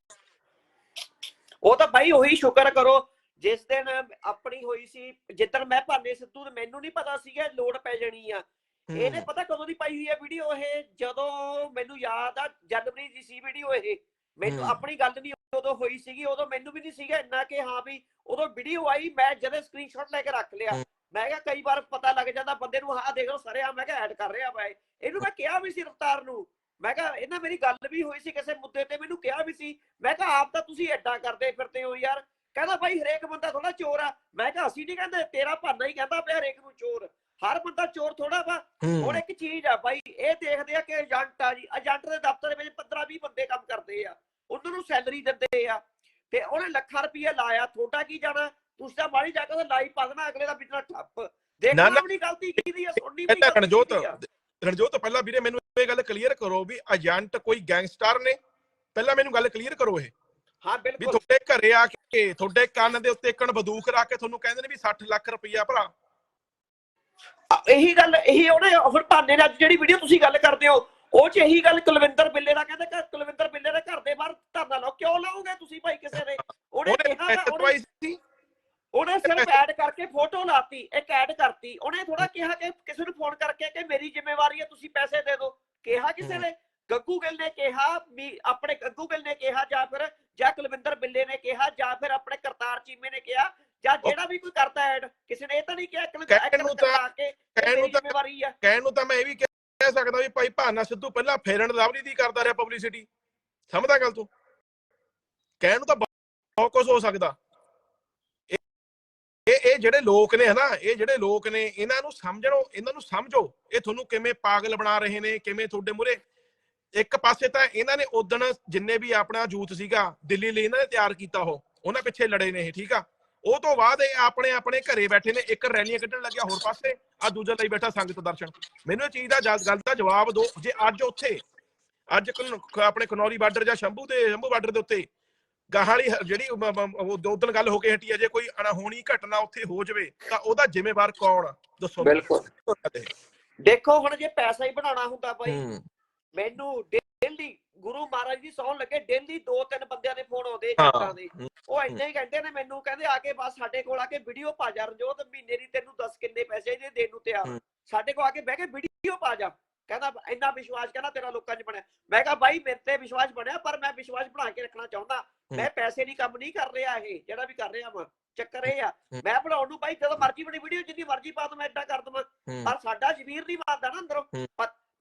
Speaker 1: ਉਹ ਤਾਂ ਬਾਈ ਉਹੀ ਸ਼ੁਕਰ ਕਰੋ ਜਿਸ ਦਿਨ ਆਪਣੀ ਹੋਈ ਸੀ ਜਿੱਦਣ ਮੈਂ ਭਾਨੇ ਸਿੱਧੂ ਤੇ ਮੈਨੂੰ ਨਹੀਂ ਪਤਾ ਸੀਗਾ ਲੋਡ ਪੈ ਜਾਣੀ ਆ। ਇਹਨੇ ਪਤਾ ਕਦੋਂ ਦੀ ਪਾਈ ਹੋਈ ਹੈ ਵੀਡੀਓ ਇਹ? ਜਦੋਂ ਮੈਨੂੰ ਯਾਦ ਆ ਜਨਵਰੀ ਦੀ ਸੀ ਵੀਡੀਓ ਇਹ। ਮੈਨੂੰ। ਆਪਣੀ ਗੱਲ ਨਹੀਂ ਉਦੋਂ ਹੋਈ ਸੀਗੀ ਉਦੋਂ ਮੈਨੂੰ ਵੀ ਨਹੀਂ ਸੀਗਾ ਇੰਨਾ ਕਿ ਹਾਂ ਵੀ ਉਦੋਂ ਵੀਡੀਓ ਆਈ ਮੈਂ ਜਦੋਂ ਸਕਰੀਨਸ਼ਾਟ ਲੈ ਕੇ ਰੱਖ ਲਿਆ। ਮੈਂ ਕਿਹਾ ਕਈ ਵਾਰ ਪਤਾ ਲੱਗ ਜਾਂਦਾ ਬੰਦੇ ਨੂੰ ਹਾਂ ਦੇਖ ਲਓ ਸਰੇ ਆ ਮੈਂ ਕਿਹਾ ਐਡ ਕਰ ਰਿਹਾ ਇਹ। ਇਹਨੂੰ ਮੈਂ ਕਿਹਾ ਵੀ ਸੀ ਰਫਤਾਰ ਨੂੰ। ਮੈਂ ਕਿਹਾ ਇਹਨਾਂ ਮੇਰੀ ਗੱਲ ਵੀ ਹੋਈ ਸੀ ਕਿਸੇ ਮੁੱਦੇ ਤੇ ਮੈਨੂੰ ਕਿਹਾ ਵੀ ਸੀ। ਮੈਂ ਕਿਹਾ ਆਪ ਤਾਂ ਤੁਸੀਂ ਐਡਾ ਕਰਦੇ ਫਿਰਦੇ ਹੋ ਯਾਰ। ਕਹਿੰਦਾ ਭਾਈ ਹਰੇਕ ਬੰਦਾ ਥੋੜਾ ਚੋਰ ਆ। ਮੈਂ ਕਿਹਾ ਅਸੀਂ ਨਹੀਂ ਕਹਿੰਦੇ ਤੇਰਾ ਭਾਨਾ ਹੀ ਕਹਿੰਦਾ ਪਿਆ ਹਰੇਕ ਨੂੰ ਚੋਰ। ਹਰ ਬੰਦਾ ਚੋਰ ਥੋੜਾ ਵਾ। ਹੁਣ ਇੱਕ ਚੀਜ਼ ਆ ਬਾਈ ਇਹ ਦੇਖਦੇ ਆ ਕਿ ਏਜੰਟ ਆ ਜੀ। ਏਜੰਟ ਦੇ ਦਫ਼ਤਰ ਵਿੱਚ 15 20 ਬੰਦੇ ਕੰਮ ਕਰਦੇ ਆ। ਉਹਨਾਂ ਨੂੰ ਸੈਲਰੀ ਦਿੰਦੇ ਆ। ਤੇ ਉਹਨੇ ਲੱਖਾਂ ਰੁਪਏ ਲਾਇਆ ਤੁਹਾਡਾ ਕੀ ਜਾਣਾ ਤੁਸੀਂ ਤਾਂ ਮਾੜੀ ਜਾ ਕੇ ਲਾਈਵ ਪਾ ਦੇਣਾ ਅਗਲੇ ਦਾ ਬਿਜਨਸ ਠੱਪ। ਵੀ ਨਹੀਂ ਗਲਤੀ ਕੀਤੀ ਆ ਸੁਣਨੀ ਵੀ
Speaker 2: ਪਹਿਲਾਂ
Speaker 1: ਗਲਤੀ
Speaker 2: ਰਣਜੋਤ
Speaker 1: ਆ।
Speaker 2: ਰਣਜੋਤ ਪਹਿਲਾਂ ਵੀਰੇ ਮੈਨੂੰ ਇਹ ਗੱਲ ਕਲੀਅਰ ਕਰੋ ਵੀ ਏਜੰਟ ਕੋਈ ਗੈਂਗਸਟਰ ਨੇ। ਪਹਿਲਾਂ ਮੈਨੂੰ ਗੱਲ ਕਲੀਅਰ ਕਰੋ ਇਹ।
Speaker 1: ਹਾਂ
Speaker 2: ਵੀ
Speaker 1: ਬਿਲਕੁਲ।
Speaker 2: ਤੁਹਾਡੇ ਘਰੇ ਆ ਕੇ ਤੁਹਾਡੇ ਕੰਨ ਦੇ ਉੱਤੇ ਇੱਕਣ ਬੰਦੂਕ ਰੱਖ ਕੇ ਤੁਹਾਨੂੰ ਕਹਿੰਦੇ ਨੇ ਵੀ 60 ਲੱਖ ਰੁਪਈਆ ਭਰਾ।
Speaker 1: ਆ, ਇਹੀ ਗੱਲ ਇਹੀ ਉਹਨੇ ਹੁਣ ਭਾਨੇ ਨੇ। ਅੱਜ ਜਿਹੜੀ ਵੀਡੀਓ ਤੁਸੀਂ ਗੱਲ ਕਰਦੇ ਹੋ ਉਹ ਚ ਇਹੀ ਗੱਲ ਕੁਲਵਿੰਦਰ ਬਿੱਲੇ ਦਾ ਕਹਿੰਦੇ ਕਿ ਕੁਲਵਿੰਦਰ ਬਿੱਲੇ ਦੇ ਘਰ ਦੇ ਬਾਹਰ ਧਰਨਾ ਲਾਓ ਕਿਉਂ ਲਾਓਗੇ ਤੁਸੀਂ ਭਾਈ ਕਿਸੇ ਦੇ ਉਹਨੇ ਕਿਹਾ
Speaker 2: ਸੀ।
Speaker 1: ਉਹਨੇ ਸਿਰਫ ਐਡ ਕਰਕੇ ਫੋਟੋ ਲਾਤੀ ਇੱਕ ਐਡ ਕਰਤੀ। ਉਹਨੇ ਥੋੜਾ ਕਿਹਾ ਕਿ ਕਿਸੇ ਨੂੰ ਫੋਨ ਕਰਕੇ ਕਿ ਮੇਰੀ ਜ਼ਿੰਮੇਵਾਰੀ ਹੈ ਤੁਸੀਂ ਪੈਸੇ ਦੇ ਦਿਓ। ਕਿਹਾ ਕਿਸੇ। ਨੇ? ਗੱਗੂ ਗਿੱਲ ਨੇ ਕਿਹਾ ਵੀ ਆਪਣੇ ਗੱਗੂ ਗਿੱਲ ਨੇ ਕਿਹਾ ਜਾਂ ਫਿਰ ਜਾਂ ਕੁਲਵਿੰਦਰ ਬਿੱਲੇ ਨੇ ਕਿਹਾ ਜਾਂ ਫਿਰ ਆਪਣੇ ਕਰਤਾਰ ਚੀਮੇ ਨੇ ਕਿਹਾ ਜਾਂ ਜਿਹੜਾ ਵੀ ਕੋਈ ਕਰਦਾ ਐਡ ਕਿਸੇ ਨੇ ਇਹ ਤਾਂ ਨਹੀਂ ਕਿਹਾ
Speaker 2: ਨੂੰ
Speaker 1: ਕੇ
Speaker 2: ਕਹਿਣ ਨੂੰ ਤਾਂ-
Speaker 1: ਜ਼ਿੰਮੇਵਾਰੀ
Speaker 2: ਕਹਿਣ ਨੂੰ ਤਾਂ ਮੈਂ ਇਹ ਵੀ ਕਹਿ ਸਕਦਾ ਵੀ ਭਾਈ ਭਾਨਾ ਸਿੱਧੂ ਪਹਿਲਾਂ ਫੇਰਨ ਲਵਲੀ ਦੀ ਕਰਦਾ ਰਿਹਾ ਪਬਲਿਸਿਟੀ ਸਮਝਦਾ ਗੱਲ ਤੂੰ? ਕਹਿਣ ਨੂੰ ਤਾਂ ਬਹੁਤ ਕੁਝ ਹੋ ਸਕਦਾ। ਇਹ ਇਹ ਜਿਹੜੇ ਲੋਕ ਨੇ ਹਨਾ, ਇਹ ਜਿਹੜੇ ਲੋਕ ਨੇ, ਇਹਨਾਂ ਨੂੰ ਸਮਝਣੋ, ਇਹਨਾਂ ਨੂੰ ਸਮਝੋ, ਇਹ ਤੁਹਾਨੂੰ ਕਿਵੇਂ ਪਾਗਲ ਬਣਾ ਰਹੇ ਨੇ, ਕਿਵੇਂ ਤੁਹਾਡੇ ਮੂਹਰੇ। ਇੱਕ ਪਾਸੇ ਤਾਂ ਇਹਨਾਂ ਨੇ ਉਦਣ ਜਿੰਨੇ ਵੀ ਆਪਣਾ ਯੂਥ ਸੀਗਾ, ਦਿੱਲੀ ਲਈ ਇਹਨਾਂ ਨੇ ਤਿਆਰ ਕੀਤਾ ਉਹ। ਉਹਨਾਂ ਪਿੱਛੇ ਲੜੇ ਨੇ ਇਹ, ਠੀਕ ਆ? ਉਹ ਤੋਂ ਬਾਅਦ ਇਹ ਆਪਣੇ ਆਪਣੇ ਘਰੇ ਬੈਠੇ ਨੇ ਇੱਕ ਰੈਲੀਆਂ ਕੱਢਣ ਲੱਗਿਆ ਹੋਰ ਪਾਸੇ ਆ ਦੂਜਾ ਲਈ ਬੈਠਾ ਸੰਗਤ ਦਰਸ਼ਨ। ਮੈਨੂੰ ਇਹ ਚੀਜ਼ ਦਾ ਜਲ- ਗੱਲ ਦਾ ਜਵਾਬ ਦਿਓ ਜੇ ਅੱਜ ਉੱਥੇ ਅੱਜ ਆਪਣੇ ਕਨੌਰੀ ਬਾਰਡਰ ਜਾਂ ਸ਼ੰਭੂ ਦੇ ਸ਼ੰਭੂ ਬਾਰਡਰ ਦੇ ਉੱਤੇ ਗਾਹਾਂ ਵਾਲੀ ਹ- ਜਿਹੜੀ ਉਹ ਦੋ ਦਿਨ ਗੱਲ ਹੋ ਕੇ ਹਟੀ ਹੈ ਜੇ ਕੋਈ ਅਣਹੋਣੀ ਘਟਨਾ ਉੱਥੇ ਹੋ ਜਾਵੇ ਤਾਂ ਉਹਦਾ ਜ਼ਿੰਮੇਵਾਰ ਕੌਣ? ਆ? ਦੱਸੋ
Speaker 1: ਬਿਲਕੁਲ। ਦੇਖੋ ਹੁਣ ਜੇ ਪੈਸਾ ਹੀ ਬਣਾਉਣਾ ਹੁੰਦਾ ਬਾਈ ਮੈਨੂੰ ਡੇਲੀ ਗੁਰੂ ਮਹਾਰਾਜ ਦੀ ਸੌਣ ਲੱਗੇ ਡੇਲੀ ਦੋ ਤਿੰਨ ਬੰਦਿਆਂ ਦੇ ਫੋਨ ਆਉਂਦੇ। ਜੱਟਾਂ ਦੇ। ਉਹ ਇੰਨੇ ਹੀ ਕਹਿੰਦੇ ਨੇ ਮੈਨੂੰ ਕਹਿੰਦੇ ਆ ਕੇ ਬਸ ਸਾਡੇ ਕੋਲ ਆ ਕੇ ਵੀਡੀਓ ਪਾ ਜਾ ਰਣਜੋਤ ਮਹੀਨੇ ਦੀ ਤੈਨੂੰ ਦੱਸ ਕਿੰਨੇ ਪੈਸੇ ਦੇ ਦੇਣ ਨੂੰ ਤਿਆਰ। ਸਾਡੇ ਕੋਲ ਆ ਕੇ ਬਹਿ ਕੇ ਵੀਡੀਓ ਪਾ ਜਾ। ਕਹਿੰਦਾ ਇੰਨਾ ਵਿਸ਼ਵਾਸ ਕਹਿੰਦਾ ਤੇਰਾ ਲੋਕਾਂ 'ਚ ਬਣਿਆ। ਮੈਂ ਕਿਹਾ ਬਾਈ ਮੇਰੇ ਤੇ ਵਿਸ਼ਵਾਸ ਬਣਿਆ ਪਰ ਮੈਂ ਵਿਸ਼ਵਾਸ ਬਣਾ ਕੇ ਰੱਖਣਾ ਚਾਹੁੰਦਾ। ਮੈਂ ਪੈਸੇ ਨਹੀਂ ਕੰਮ ਨਹੀਂ ਕਰ ਰਿਹਾ ਇਹ ਜਿਹੜਾ ਵੀ ਕਰ ਰਿਹਾ ਮੈਂ ਚੱਕਰ ਇਹ ਆ। ਮੈਂ ਬਣਾਉਣ ਨੂੰ ਬਾਈ ਜਦੋਂ ਮਰਜ਼ੀ ਬਣੀ ਵੀਡੀਓ ਜਿੰਨੀ ਮਰਜ਼ੀ ਪਾ ਦਵਾਂ ਏਦਾਂ ਕਰ ਦਵਾਂ। ਪਰ ਸਾਡਾ ਜ਼ਮੀਰ ਨਹੀਂ ਮੰਨਦਾ ਨਾ ਅੰਦਰੋਂ।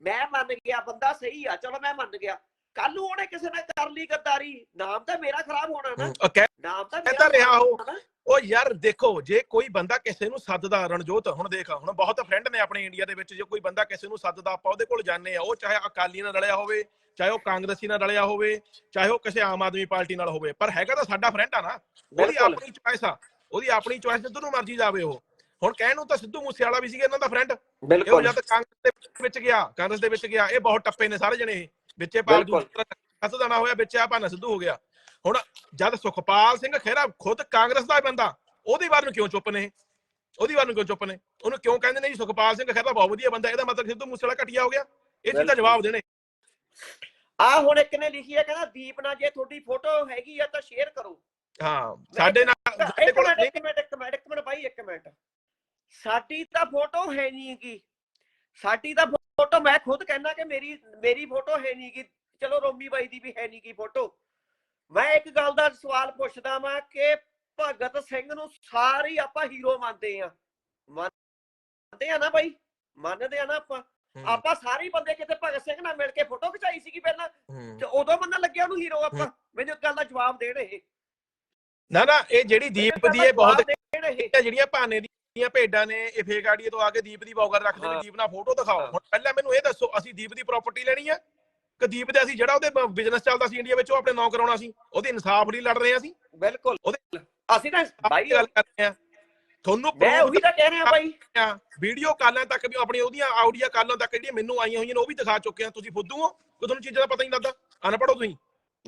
Speaker 1: ਮੈਂ ਮੰਨ ਗਿਆ ਬੰਦਾ ਸਹੀ ਆ ਚਲੋ ਮੈਂ ਮੰਨ ਗਿਆ। ਕੱਲ ਨੂੰ ਉਹਨੇ ਕਿਸੇ ਨਾਲ ਕਰ ਲਈ ਗੱਦਾਰੀ ਨਾਮ ਤਾਂ ਮੇਰਾ ਖਰਾਬ ਹੋਣਾ ਨਾ। ਨਾਮ ਤਾਂ ਮੇਰਾ
Speaker 2: ਰਿਹਾ ਉਹ। ਉਹ ਯਾਰ ਦੇਖੋ ਜੇ ਕੋਈ ਬੰਦਾ ਕਿਸੇ ਨੂੰ ਸੱਦਦਾ ਰਣਜੋਤ ਹੁਣ ਦੇਖ ਹੁਣ ਬਹੁਤ ਫਰੈਂਡ ਨੇ ਆਪਣੇ ਇੰਡੀਆ ਦੇ ਵਿੱਚ ਜੇ ਕੋਈ ਬੰਦਾ ਕਿਸੇ ਨੂੰ ਸੱਦਦਾ ਆਪਾਂ ਉਹਦੇ ਕੋਲ ਜਾਂਦੇ ਆ। ਉਹ ਚਾਹੇ ਅਕਾਲੀ ਨਾਲ ਰਲਿਆ ਹੋਵੇ ਚਾਹੇ ਉਹ ਕਾਂਗਰਸੀ ਨਾਲ ਰਲਿਆ ਹੋਵੇ ਚਾਹੇ ਉਹ ਕਿਸੇ ਆਮ ਆਦਮੀ ਪਾਰਟੀ ਨਾਲ ਹੋਵੇ। ਪਰ ਹੈਗਾ ਤਾਂ ਸਾਡਾ ਫਰੈਂਡ ਆ ਨਾ। ਉਹਦੀ। ਆਪਣੀ ਚੁਆਇਸ ਆ। ਉਹਦੀ ਆਪਣੀ ਚੁਆਇਸ ਜਿੱਧਰ ਨੂੰ ਮਰਜ਼ੀ ਜਾਵੇ ਉਹ। ਹੁਣ ਕਹਿਣ ਨੂੰ ਤਾਂ ਸਿੱਧੂ ਮੂਸੇਵਾਲਾ ਵੀ ਸੀਗਾ ਇਹਨਾਂ ਦਾ ਫਰੈਂਡ ਇਹ
Speaker 1: ਬਿਲਕੁਲ
Speaker 2: ਜਦ ਕਾਂਗਰਸ ਦੇ ਵਿੱਚ ਗਿਆ ਕਾਂਗਰਸ ਦੇ ਵਿੱਚ ਗਿਆ। ਇਹ ਬਹੁਤ ਟੱਪੇ ਨੇ ਸਾਰੇ ਜਣੇ ਇਹ। ਵਿੱਚੇ ਪਾਲ। ਦੂਸਰਾ ਦਾਣਾ ਹੋਇਆ ਵਿੱਚ ਆ ਭਾਨਾ ਸਿੱਧੂ ਹੋ ਗਿਆ। ਹੁਣ ਜਦ ਸੁਖਪਾਲ ਸਿੰਘ ਖਹਿਰਾ ਖੁਦ ਕਾਂਗਰਸ ਦਾ ਬੰਦਾ ਉਹਦੀ ਵਾਰ ਨੂੰ ਕਿਉਂ ਚੁੱਪ ਨੇ ਉਹਦੀ ਵਾਰ ਨੂੰ ਕਿਉਂ ਚੁੱਪ ਨੇ? ਉਹਨੂੰ ਕਿਉਂ ਕਹਿੰਦੇ ਨੇ ਜੀ ਸੁਖਪਾਲ ਸਿੰਘ ਖਹਿਰਾ ਬਹੁਤ ਵਧੀਆ ਬੰਦਾ ਇਹਦਾ ਮਤਲਬ ਸਿੱਧੂ ਮੂਸੇਵਾਲਾ ਘਟਿਆ ਹੋ ਗਿਆ। ਇਹ ਚੀਜ਼ ਦਾ। ਜਵਾਬ ਦੇਣੇ।
Speaker 1: ਆ ਹੁਣ ਇੱਕ ਨੇ ਲਿਖੀ ਹੈ ਕਹਿੰਦਾ ਦੀਪ ਨਾਲ ਜੇ ਤੁਹਾਡੀ ਫੋਟੋ ਹੈਗੀ ਆ ਤਾਂ ਸ਼ੇਅਰ ਕਰੋ।
Speaker 2: ਹਾਂ ਸਾਡੇ ਨਾਲ ਸਾਡੇ ਕੋਲ
Speaker 1: ਇੱਕ ਮਿੰਟ ਇੱਕ ਮਿੰਟ ਇੱਕ ਮਿੰਟ ਬਾਈ ਇੱਕ ਮਿੰਟ। ਸਾਡੀ ਤਾਂ ਫੋਟੋ ਹੈ ਨਹੀਂ ਗੀ ਸਾਡੀ ਤਾਂ ਫੋਟੋ ਮੈਂ ਖੁਦ ਕਹਿੰਦਾ ਕਿ ਮੇਰੀ ਮੇਰੀ ਫੋਟੋ ਹੈ ਨਹੀਂ ਗੀ ਚਲੋ ਰੋਮੀ ਬਾਈ ਦੀ ਵੀ ਹੈ ਨਹੀਂ ਗੀ ਫੋਟੋ। ਮੈਂ ਇੱਕ ਗੱਲ ਦਾ ਸਵਾਲ ਪੁੱਛਦਾ ਵਾਂ ਕਿ ਭਗਤ ਸਿੰਘ ਨੂੰ ਸਾਰੇ ਆਪਾਂ ਹੀਰੋ ਮੰਨਦੇ ਆ ਮੰਨਦੇ ਆ ਨਾ ਬਾਈ? ਮੰਨਦੇ ਆ ਨਾ ਆਪਾਂ? ਆਪਾਂ ਸਾਰੇ ਬੰਦੇ ਕਿਤੇ ਭਗਤ ਸਿੰਘ ਨਾਲ ਮਿਲ ਕੇ ਫੋਟੋ ਖਿਚਾਈ ਸੀਗੀ ਪਹਿਲਾਂ। ਤੇ ਉਦੋਂ ਬੰਦਾ ਲੱਗਿਆ ਉਹਨੂੰ ਹੀਰੋ ਆਪਾਂ। ਮੈਨੂੰ ਇੱਕ ਗੱਲ ਦਾ ਜਵਾਬ ਦੇਣ ਇਹ।
Speaker 2: ਨਾ ਨਾ ਇਹ ਜਿਹੜੀ ਦੀਪ ਦੀ ਇਹ
Speaker 1: ਦਾ
Speaker 2: ਬਹੁਤ ਜਿਹੜੀਆਂ ਭਾਨੇ ਦੀਆਂ ਭੇਡਾਂ ਨੇ ਇਹ ਫੇਕ ਆਈਡੀ ਤੋਂ ਆ ਕੇ ਦੀਪ ਦੀ ਬੌਗਰ ਰੱਖਦੇ ਨੇ। ਦੀਪ ਨਾਲ ਫੋਟੋ ਦਿਖਾਓ। ਹੁਣ ਪਹਿਲਾਂ ਮੈਨੂੰ ਇਹ ਦੱਸੋ ਅਸੀਂ ਦੀਪ ਦੀ ਪ੍ਰਾਪਰਟੀ ਲੈਣੀ ਆ? ਕਿ ਦੀਪ ਦੇ ਅਸੀਂ ਜਿਹੜਾ ਉਹਦੇ ਬਿਜ਼ਨਸ ਚੱਲਦਾ ਸੀ ਇੰਡੀਆ ਵਿੱਚ ਉਹ ਆਪਣੇ ਨਾਂ ਕਰਾਉਣਾ ਸੀ? ਉਹਦੇ ਇਨਸਾਫ ਲਈ ਲੜ ਰਹੇ ਆ ਅਸੀਂ?
Speaker 1: ਬਿਲਕੁਲ।
Speaker 2: ਉਹਦੇ-
Speaker 1: ਅਸੀਂ ਤਾਂ
Speaker 2: ਬਾਈ ਗੱਲ ਕਰ ਰਹੇ ਆ। ਤੁਹਾਨੂੰ
Speaker 1: ਮੈਂ ਉਹੀ ਤਾਂ ਕਹਿ ਰਿਹਾ ਬਾਈ।
Speaker 2: ਵੀਡੀਓ ਕਾਲਾਂ ਤੱਕ ਵੀ ਆਪਣੀ ਉਹਦੀਆਂ ਆਡੀਓ ਕਾਲਾਂ ਤੱਕ ਜਿਹੜੀਆਂ ਮੈਨੂੰ ਆਈਆਂ ਹੋਈਆਂ ਨੇ ਉਹ ਵੀ ਦਿਖਾ ਚੁੱਕੇ ਆ। ਤੁਸੀਂ ਫੁੱਦੂ ਹੋ? ਕਿ ਤੁਹਾਨੂੰ ਚੀਜ਼ਾਂ ਦਾ ਪਤਾ ਹੀ ਨਹੀਂ ਲੱਗਦਾ? ਅਨਪੜ੍ਹ ਹੋ ਤੁਸੀਂ?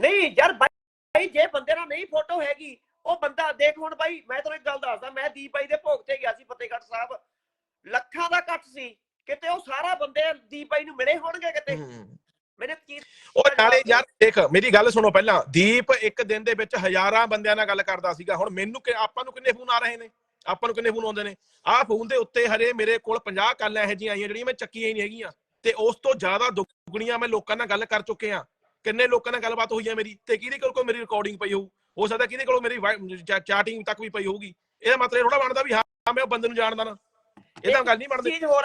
Speaker 1: ਨਹੀਂ ਯਾਰ ਬਾਈ ਜੇ ਬੰਦੇ ਨਾਲ ਨਹੀਂ ਫੋਟੋ ਹੈਗੀ ਉਹ ਬੰਦਾ ਦੇਖ ਹੁਣ ਬਾਈ ਮੈਂ ਤੈਨੂੰ ਇੱਕ ਗੱਲ ਦੱਸਦਾ ਮੈਂ ਦੀਪ ਬਾਈ ਦੇ ਭੋਗ ਤੇ ਗਿਆ ਸੀ ਫਤਿਹਗੜ੍ਹ ਸਾਹਿਬ। ਲੱਖਾਂ ਦਾ ਇਕੱਠ ਸੀ ਕਿਤੇ ਉਹ ਸਾਰਾ ਬੰਦੇ ਦੀਪ ਬਾਈ ਨੂੰ ਮਿਲੇ ਹੋਣਗੇ ਕਿਤੇ? ਮੈਨੇ ਚੀਜ਼
Speaker 2: ਉਹ ਨਾਲੇ ਯਾਰ ਦੇਖ ਮੇਰੀ ਗੱਲ ਸੁਣੋ ਪਹਿਲਾਂ ਦੀਪ ਇੱਕ ਦਿਨ ਦੇ ਵਿੱਚ ਹਜ਼ਾਰਾਂ ਬੰਦਿਆਂ ਨਾਲ ਗੱਲ ਕਰਦਾ ਸੀਗਾ। ਹੁਣ ਮੈਨੂੰ ਕਿ- ਆਪਾਂ ਨੂੰ ਕਿੰਨੇ ਫੋਨ ਆ ਰਹੇ ਨੇ? ਆਪਾਂ ਨੂੰ ਕਿੰਨੇ ਫੋਨ ਆਉਂਦੇ ਨੇ? ਆਹ ਫੋਨ ਦੇ ਉੱਤੇ ਹਰੇ ਮੇਰੇ ਕੋਲ 50 ਕਾਲਾਂ ਇਹੋ ਜਿਹੀਆਂ ਆਈਆਂ ਜਿਹੜੀਆਂ ਮੈਂ ਚੱਕੀਆਂ ਹੀ ਨਹੀਂ ਹੈਗੀਆਂ। ਤੇ ਉਸ ਤੋਂ ਜ਼ਿਆਦਾ ਦੁੱਗਣੀਆਂ ਮੈਂ ਲੋਕਾਂ ਨਾਲ ਗੱਲ ਕਰ ਚੁੱਕੇ ਆ ਕਿੰਨੇ ਲੋਕਾਂ ਨਾਲ ਗੱਲਬਾਤ ਹੋਈ ਹੈ ਮੇਰੀ? ਤੇ ਕਿਹਦੇ ਕੋਲ ਕੋਈ ਮੇਰੀ ਰਿਕਾਰਡਿੰਗ ਪਈ ਹੋਊ? ਹੋ ਸਕਦਾ ਕਿਹਦੇ ਕੋਲ ਮੇਰੀ ਚਾਟਿੰਗ ਤੱਕ ਵੀ ਪਈ ਹੋਊਗੀ। ਇਹਦਾ ਮਤਲਬ ਥੋੜਾ ਬਣਦਾ ਵੀ ਹਾਂ ਮੈਂ ਉਹ ਬੰਦੇ ਨੂੰ ਜਾਣਦਾ ਨਾ। ਇਹਦਾ ਗੱਲ ਨਹੀਂ ਬਣਦੀ।
Speaker 1: ਚੀਜ਼ ਹੋਰ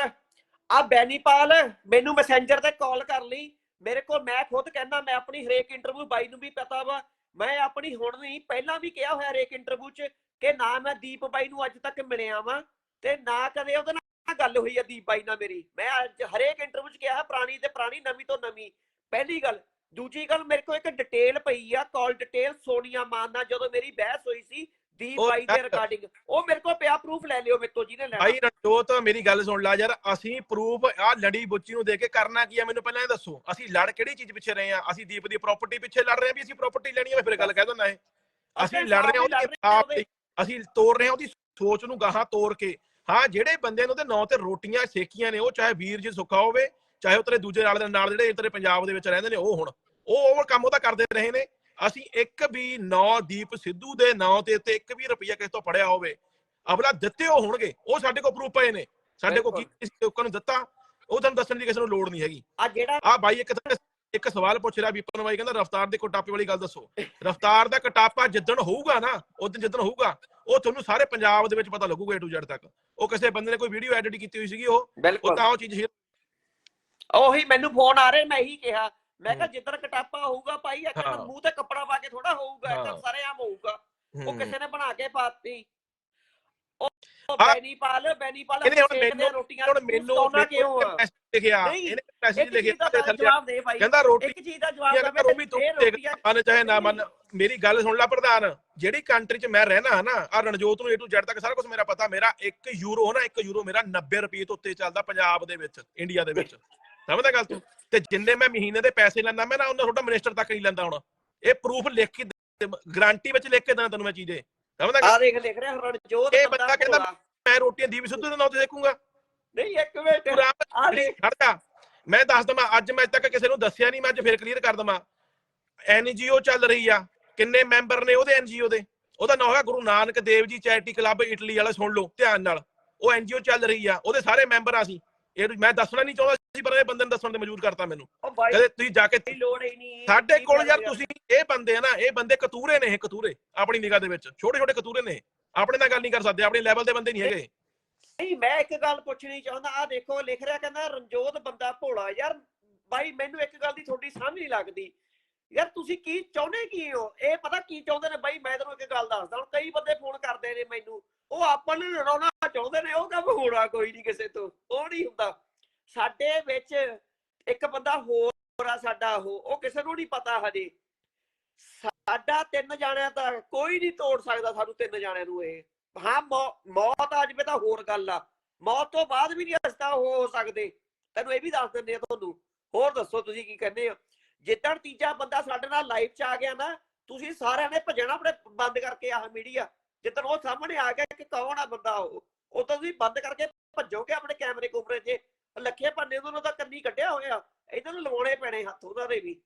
Speaker 1: ਆ ਬੈਨੀਪਾਲ ਮੈਨੂੰ ਮੈਸੇਂਜਰ ਤੇ ਕਾਲ ਕਰ ਲਈ। ਮੇਰੇ ਕੋਲ ਮੈਂ ਖੁਦ ਕਹਿੰਦਾ ਮੈਂ ਆਪਣੀ ਹਰੇਕ ਇੰਟਰਵਿਊ ਬਾਈ ਨੂੰ ਵੀ ਪਤਾ ਵਾ। ਮੈਂ ਆਪਣੀ ਹੁਣ ਨਹੀਂ ਪਹਿਲਾਂ ਵੀ ਕਿਹਾ ਹੋਇਆ ਹਰੇਕ ਇੰਟਰਵਿਊ 'ਚ ਕਿ ਨਾ ਮੈਂ ਦੀਪ ਬਾਈ ਨੂੰ ਅੱਜ ਤੱਕ ਮਿਲਿਆ ਵਾਂ ਤੇ ਨਾ ਕਦੇ ਉਹਦੇ ਨਾਲ ਗੱਲ ਹੋਈ ਆ ਦੀਪ ਬਾਈ ਨਾਲ ਮੇਰੀ। ਮੈਂ ਅੱਜ ਹਰੇਕ ਇੰਟਰਵਿਊ 'ਚ ਕਿਹਾ ਪੁਰਾਣੀ ਤੇ ਪੁਰਾਣੀ ਨਵੀਂ ਤੋਂ ਨਵੀਂ। ਪਹਿਲੀ ਗੱਲ ਦੂਜੀ ਗੱਲ ਮੇਰੇ ਕੋਲ ਇੱਕ ਡਿਟੇਲ ਪਈ ਆ ਕਾਲ ਡਿਟੇਲ ਸੋਨੀਆ ਮਾਨ ਨਾਲ ਜਦੋਂ ਮੇਰੀ ਬਹਿਸ ਹੋਈ ਸੀ ਦੀਪ ਬਾਈ ਦੇ ਰਿਕਾਰਡਿੰਗ ਉਹ ਮੇਰੇ ਕੋਲ ਪਿਆ ਪ੍ਰੂਫ ਲੈ ਲਿਓ ਮੇਰੇ ਤੋਂ ਜਿਹਨੇ ਲੈਣਾ।
Speaker 2: ਭਾਈ ਰਣਜੋਤ ਮੇਰੀ ਗੱਲ ਸੁਣ ਲੈ ਯਾਰ ਅਸੀਂ ਪ੍ਰੂਫ ਆ ਲੜੀ ਬੁੱਚੀ ਨੂੰ ਦੇ ਕੇ ਕਰਨਾ ਕੀ ਆ ਮੈਨੂੰ ਪਹਿਲਾਂ ਇਹ ਦੱਸੋ ਅਸੀਂ ਲੜ ਕਿਹੜੀ ਚੀਜ਼ ਪਿੱਛੇ ਰਹੇ ਆ? ਅਸੀਂ ਦੀਪ ਦੀ ਪ੍ਰਾਪਰਟੀ ਪਿੱਛੇ ਲੜ ਰਹੇ ਆ ਵੀ ਅਸੀਂ ਪ੍ਰਾਪਰਟੀ ਲੈਣੀ ਆ? ਮੈਂ ਫਿਰ ਗੱਲ ਕਹਿ ਦਿੰਦਾ ਇਹ। ਅਸੀਂ ਲੜ ਰਹੇ ਹਾਂ ਉਹਦੇ ਲਈ। ਅਸੀਂ ਤੋੜ ਰਹੇ ਹਾਂ ਉਹਦੀ ਸੋਚ ਨੂੰ ਗਾਹਾਂ ਤੋੜ ਕੇ। ਹਾਂ ਜਿਹੜੇ ਬੰਦੇ ਨੇ ਉਹਦੇ ਨਾਂ ਤੇ ਰੋਟੀਆਂ ਸੇਕੀਆਂ ਨੇ ਉਹ ਚਾਹੇ ਵੀਰ ਜੀ ਸੁੱਖਾ ਹੋਵੇ ਚਾਹੇ ਉਹ ਤੇਰੇ ਦੂਜੇ ਨਾਲ ਦੇ ਨਾਲ ਜਿਹੜੇ ਤੇਰੇ ਪੰਜਾਬ ਦੇ ਵਿੱਚ ਰਹਿੰਦੇ ਨੇ ਉਹ ਹੁਣ ਉਹ ਉਹ ਕੰਮ ਉਹਦਾ ਕਰਦੇ ਰਹੇ ਨੇ। ਅਸੀਂ ਇੱਕ ਵੀ ਨੌ ਦੀਪ ਸਿੱਧੂ ਦੇ ਨਾਂ ਤੇ ਉੱਤੇ ਇੱਕ ਵੀ ਰੁਪਈਆ ਕਿਸੇ ਤੋਂ ਫੜਿਆ ਹੋਵੇ ਅਗਲਾ ਦਿੱਤੇ ਉਹ ਹੋਣਗੇ ਉਹ ਸਾਡੇ ਕੋਲ ਪ੍ਰੂਫ ਪਏ ਨੇ। ਸਾਡੇ ਕੋਲ ਕੀ ਕਿਸੇ ਲੋਕਾਂ ਨੂੰ ਦਿੱਤਾ ਉਹ ਤੁਹਾਨੂੰ ਦੱਸਣ ਦੀ ਕਿਸੇ ਨੂੰ ਲੋੜ ਨਹੀਂ ਹੈਗੀ।
Speaker 1: ਆ ਜਿਹੜਾ
Speaker 2: ਆ ਬਾਈ ਇੱਕ ਇੱਕ ਸਵਾਲ ਪੁੱਛ ਰਿਹਾ ਵਿਪਨ ਬਾਈ ਕਹਿੰਦਾ ਰਫਤਾਰ ਦੇ ਕੋਟਾਪੇ ਵਾਲੀ ਗੱਲ ਦੱਸੋ। ਰਫਤਾਰ ਦਾ ਕਟਾਪਾ ਜਿੱਦਣ ਹੋਊਗਾ ਨਾ ਉਦੋਂ ਜਿੱਦਣ ਹੋਊਗਾ ਉਹ ਤੁਹਾਨੂੰ ਸਾਰੇ ਪੰਜਾਬ ਦੇ ਵਿੱਚ ਪਤਾ ਲੱਗੂਗਾ A to Z ਤੱਕ। ਉਹ ਕਿਸੇ ਬੰਦੇ ਨੇ ਕੋਈ ਵੀਡੀਓ ਐਡਿਟ ਕੀਤੀ ਹੋਈ ਸੀਗੀ ਉਹ ਉਹ ਤਾਂ ਉਹ ਚੀਜ਼ share
Speaker 1: ਉਹੀ ਮੈਨੂੰ ਫੋਨ ਆ ਰਿਹਾ ਮੈਂ ਇਹੀ ਕਿਹਾ। ਮੈਂ ਕਿਹਾ ਜਿੱਦਣ ਕਟਾਪਾ ਹੋਊਗਾ ਭਾਈ
Speaker 2: ਹਾਂ।
Speaker 1: ਮੂੰਹ ਤੇ ਕੱਪੜਾ ਪਾ ਕੇ ਥੋੜਾ ਹੋਊਗਾ ਇੱਕ
Speaker 2: ਹਾਂ।
Speaker 1: ਸਾਰੇ ਆਮ ਹੋਊਗਾ। ਉਹ। ਕਿਸੇ ਨੇ ਬਣਾ ਕੇ ਪਾਤੀ। ਉਹ। ਬੈਨੀਪਾਲ ਬੈਨੀਪਾਲ
Speaker 2: ਇਹਨੇ ਹੁਣ ਮੈਨੂੰ
Speaker 1: ਰੋਟੀਆਂ
Speaker 2: ਹੁਣ
Speaker 1: ਤੂੰ
Speaker 2: ਮੈਨੂੰ
Speaker 1: ਸਤਾਉਣਾ ਕਿਉਂ ਆ?
Speaker 2: ਮੈਸੇਜ ਲਿਖਿਆ। ਇਹਨੇ ਮੈਸੇਜ ਲਿਖਿਆ ਤੇ
Speaker 1: ਤਾਂ ਜਵਾਬ ਦੇ ਭਾਈ।
Speaker 2: ਕਹਿੰਦਾ ਰੋਟੀ
Speaker 1: ਇੱਕ ਚੀਜ਼ ਦਾ ਜਵਾਬ ਦੇ
Speaker 2: ਵੀ ਤੂੰ
Speaker 1: ਇਹ
Speaker 2: ਮਨ ਚਾਹੇ ਨਾ ਮੰਨ। ਮੇਰੀ ਗੱਲ ਸੁਣ ਲੈ ਪ੍ਰਧਾਨ। ਜਿਹੜੀ ਕੰਟਰੀ 'ਚ ਮੈਂ ਰਹਿਣਾ ਹੈ ਨਾ ਆ ਰਣਜੋਤ ਨੂੰ A to Z ਤੱਕ ਸਾਰਾ ਕੁਝ ਮੇਰਾ ਪਤਾ। ਮੇਰਾ 1 ਯੂਰੋ ਨਾ 1 ਯੂਰੋ ਮੇਰਾ 90 ਰੁਪਏ ਤੋਂ ਉੱਤੇ ਚੱਲਦਾ ਪੰਜਾਬ ਦੇ ਵਿੱਚ ਇੰਡੀਆ ਦੇ ਵਿੱਚ। ਸਮਝਦਾ ਗੱਲ ਤੂੰ? ਤੇ ਜਿੰਨੇ ਮੈਂ ਮਹੀਨੇ ਦੇ ਪੈਸੇ ਲੈਂਦਾ ਮੈਂ ਨਾ ਉਹਨਾਂ ਤੁਹਾਡਾ ਮਿਨਿਸਟਰ ਤੱਕ ਨਹੀਂ ਲੈਂਦਾ ਹੁਣ। ਇਹ ਪ੍ਰੂਫ ਲਿਖ ਕੇ ਗਾਰੰਟੀ ਵਿੱਚ ਲਿਖ ਕੇ ਦੇਣਾ ਤੈਨੂੰ ਮੈਂ ਚੀਜ਼ੇ ਸਮਝਦਾ ਗੱਲ?
Speaker 1: ਆ ਦੇਖ ਲਿਖ ਰਿਹਾ ਰਣਜੋਤ
Speaker 2: ਇਹ ਬੰਦਾ ਕਹਿੰਦਾ। ਮੈਂ ਰੋਟੀਆਂ ਦੀਪ ਸਿੱਧੂ ਦੇ ਨਾਂ ਤੇ ਦੇਖੂੰਗਾ।
Speaker 1: ਨਹੀਂ ਇੱਕ ਮਿੰਟ। ਆ ਦੇਖ।
Speaker 2: ਖੜ ਜਾ। ਮੈਂ ਦੱਸ ਦਵਾਂ ਅੱਜ ਮੈਂ ਤੱਕ ਕਿਸੇ ਨੂੰ ਦੱਸਿਆ ਨਹੀਂ ਮੈਂ ਅੱਜ ਫੇਰ ਕਲੀਅਰ ਕਰ ਦਵਾਂ। ਐਨਜੀਓ ਚੱਲ ਰਹੀ ਆ। ਕਿੰਨੇ ਮੈਂਬਰ ਨੇ ਉਹਦੇ ਐਨਜੀਓ ਦੇ? ਉਹਦਾ ਨਾਮ ਹੈ Guru Nanak Dev ji charity club Italy ਵਾਲਾ ਸੁਣ ਲਓ ਧਿਆਨ ਨਾਲ। ਉਹ ਐਨਜੀਓ ਚੱਲ ਰਹੀ ਆ। ਉਹਦੇ ਸਾਰੇ ਮੈਂਬਰ ਆ ਸੀ ਇਹ ਮੈਂ ਦੱਸਣਾ ਨਹੀਂ ਚਾਹੁੰਦਾ ਸੀ ਪਰ ਇਹ ਬੰਦੇ ਨੇ ਦੱਸਣ ਤੇ ਮਜਬੂਰ ਕਰਤਾ ਮੈਨੂੰ।
Speaker 1: ਉਹ ਬਾਈ
Speaker 2: ਕਹਿੰਦੇ ਤੁਸੀਂ ਜਾ ਕੇ
Speaker 1: ਦੀ ਲੋੜ ਹੀ ਨਹੀਂ
Speaker 2: ਸਾਡੇ ਕੋਲ ਯਾਰ? ਤੁਸੀਂ ਇਹ ਬੰਦੇ ਆ ਨਾ ਇਹ ਬੰਦੇ ਕਤੂਰੇ ਨੇ ਇਹ ਕਤੂਰੇ ਆਪਣੀ ਨਿਗਾਹ ਦੇ ਵਿੱਚ। ਛੋਟੇ ਛੋਟੇ ਕਤੂਰੇ ਨੇ। ਆਪਣੇ ਨਾਲ ਗੱਲ ਨਹੀਂ ਕਰ ਸਕਦੇ ਆਪਣੇ ਲੈਵਲ ਦੇ ਬੰਦੇ ਨਹੀਂ ਹੈਗੇ।
Speaker 1: ਨਹੀਂ ਮੈਂ ਇੱਕ ਗੱਲ ਪੁੱਛਣੀ ਚਾਹੁੰਦਾ ਆ ਦੇਖੋ ਲਿਖ ਰਿਹਾ ਕਹਿੰਦਾ ਰਣਜੋਤ ਬੰਦਾ ਭੋਲਾ। ਯਾਰ ਬਾਈ ਮੈਨੂੰ ਇੱਕ ਗੱਲ ਦੀ ਤੁਹਾਡੀ ਸਮਝ ਨਹੀਂ ਲੱਗਦੀ। ਯਾਰ ਤੁਸੀਂ ਕੀ ਚਾਹੁੰਦੇ ਕੀ ਹੋ? ਇਹ ਪਤਾ ਕੀ ਚਾਹੁੰਦੇ ਨੇ? ਬਾਈ ਮੈਂ ਤੈਨੂੰ ਇੱਕ ਗੱਲ ਦੱਸਦਾ ਹੁਣ ਕਈ ਬੰਦੇ ਫੋਨ ਕਰਦੇ ਨੇ ਮੈਨੂੰ। ਉਹ ਆਪਾਂ ਨੂੰ ਲੜਾਉਣਾ ਚਾਹੁੰਦੇ ਨੇ, ਉਹ ਕੰਮ ਹੋਣਾ ਕੋਈ ਨਹੀਂ ਕਿਸੇ ਤੋਂ, ਉਹ ਨਹੀਂ ਹੁੰਦਾ। ਸਾਡੇ ਵਿੱਚ ਇੱਕ ਬੰਦਾ ਹੋਰ ਆ ਸਾਡਾ ਉਹ ਉਹ ਕਿਸੇ ਨੂੰ ਨਹੀਂ ਪਤਾ ਹਜੇ। ਸਾਡਾ ਤਿੰਨ ਜਾਣਿਆਂ ਦਾ ਕੋਈ ਨਹੀਂ ਤੋੜ ਸਕਦਾ ਸਾਨੂੰ ਤਿੰਨ ਜਾਣਿਆਂ ਨੂੰ ਇਹ। ਹਾਂ ਮੌਤ ਆ ਜਵੇ ਤਾਂ ਹੋਰ ਗੱਲ ਆ। ਮੌਤ ਤੋਂ ਬਾਅਦ ਵੀ ਨਹੀਂ ਹਸਤਾ ਹੋ ਸਕਦੇ। ਤੈਨੂੰ ਇਹ ਵੀ ਦੱਸ ਦਿੰਦੇ ਆ ਤੁਹਾਨੂੰ। ਹੋਰ ਦੱਸੋ ਤੁਸੀਂ ਕੀ ਕਹਿੰਦੇ ਹੋ? ਜਿੱਦਣ ਤੀਜਾ ਬੰਦਾ ਸਾਡੇ ਨਾਲ ਲਾਈਵ 'ਚ ਆ ਗਿਆ ਨਾ, ਤੁਸੀਂ ਸਾਰਿਆਂ ਨੇ ਭੱਜਣਾ ਆਪਣੇ ਬੰਦ ਕਰਕੇ ਆਹ ਮੀਡੀਆ। ਜਿੱਦਣ ਉਹ ਸਾਹਮਣੇ ਆ ਗਿਆ ਕਿ ਕੌਣ ਆ ਬੰਦਾ ਉਹ ਉਹ ਤਾਂ ਤੁਸੀਂ ਬੰਦ ਕਰਕੇ ਭੱਜੋਗੇ ਆਪਣੇ ਕੈਮਰੇ ਕੁਮਰੇ 'ਚ। ਲੱਖੇ ਪੰਨੇ ਉਹਨਾਂ ਦਾ ਕੰਨੀ ਕੱਢਿਆ ਹੋਇਆ। ਇਹਨਾਂ ਨੂੰ ਲਵਾਉਣੇ ਪੈਣੇ ਹੱਥ ਉਹਨਾਂ ਦੇ ਵੀ।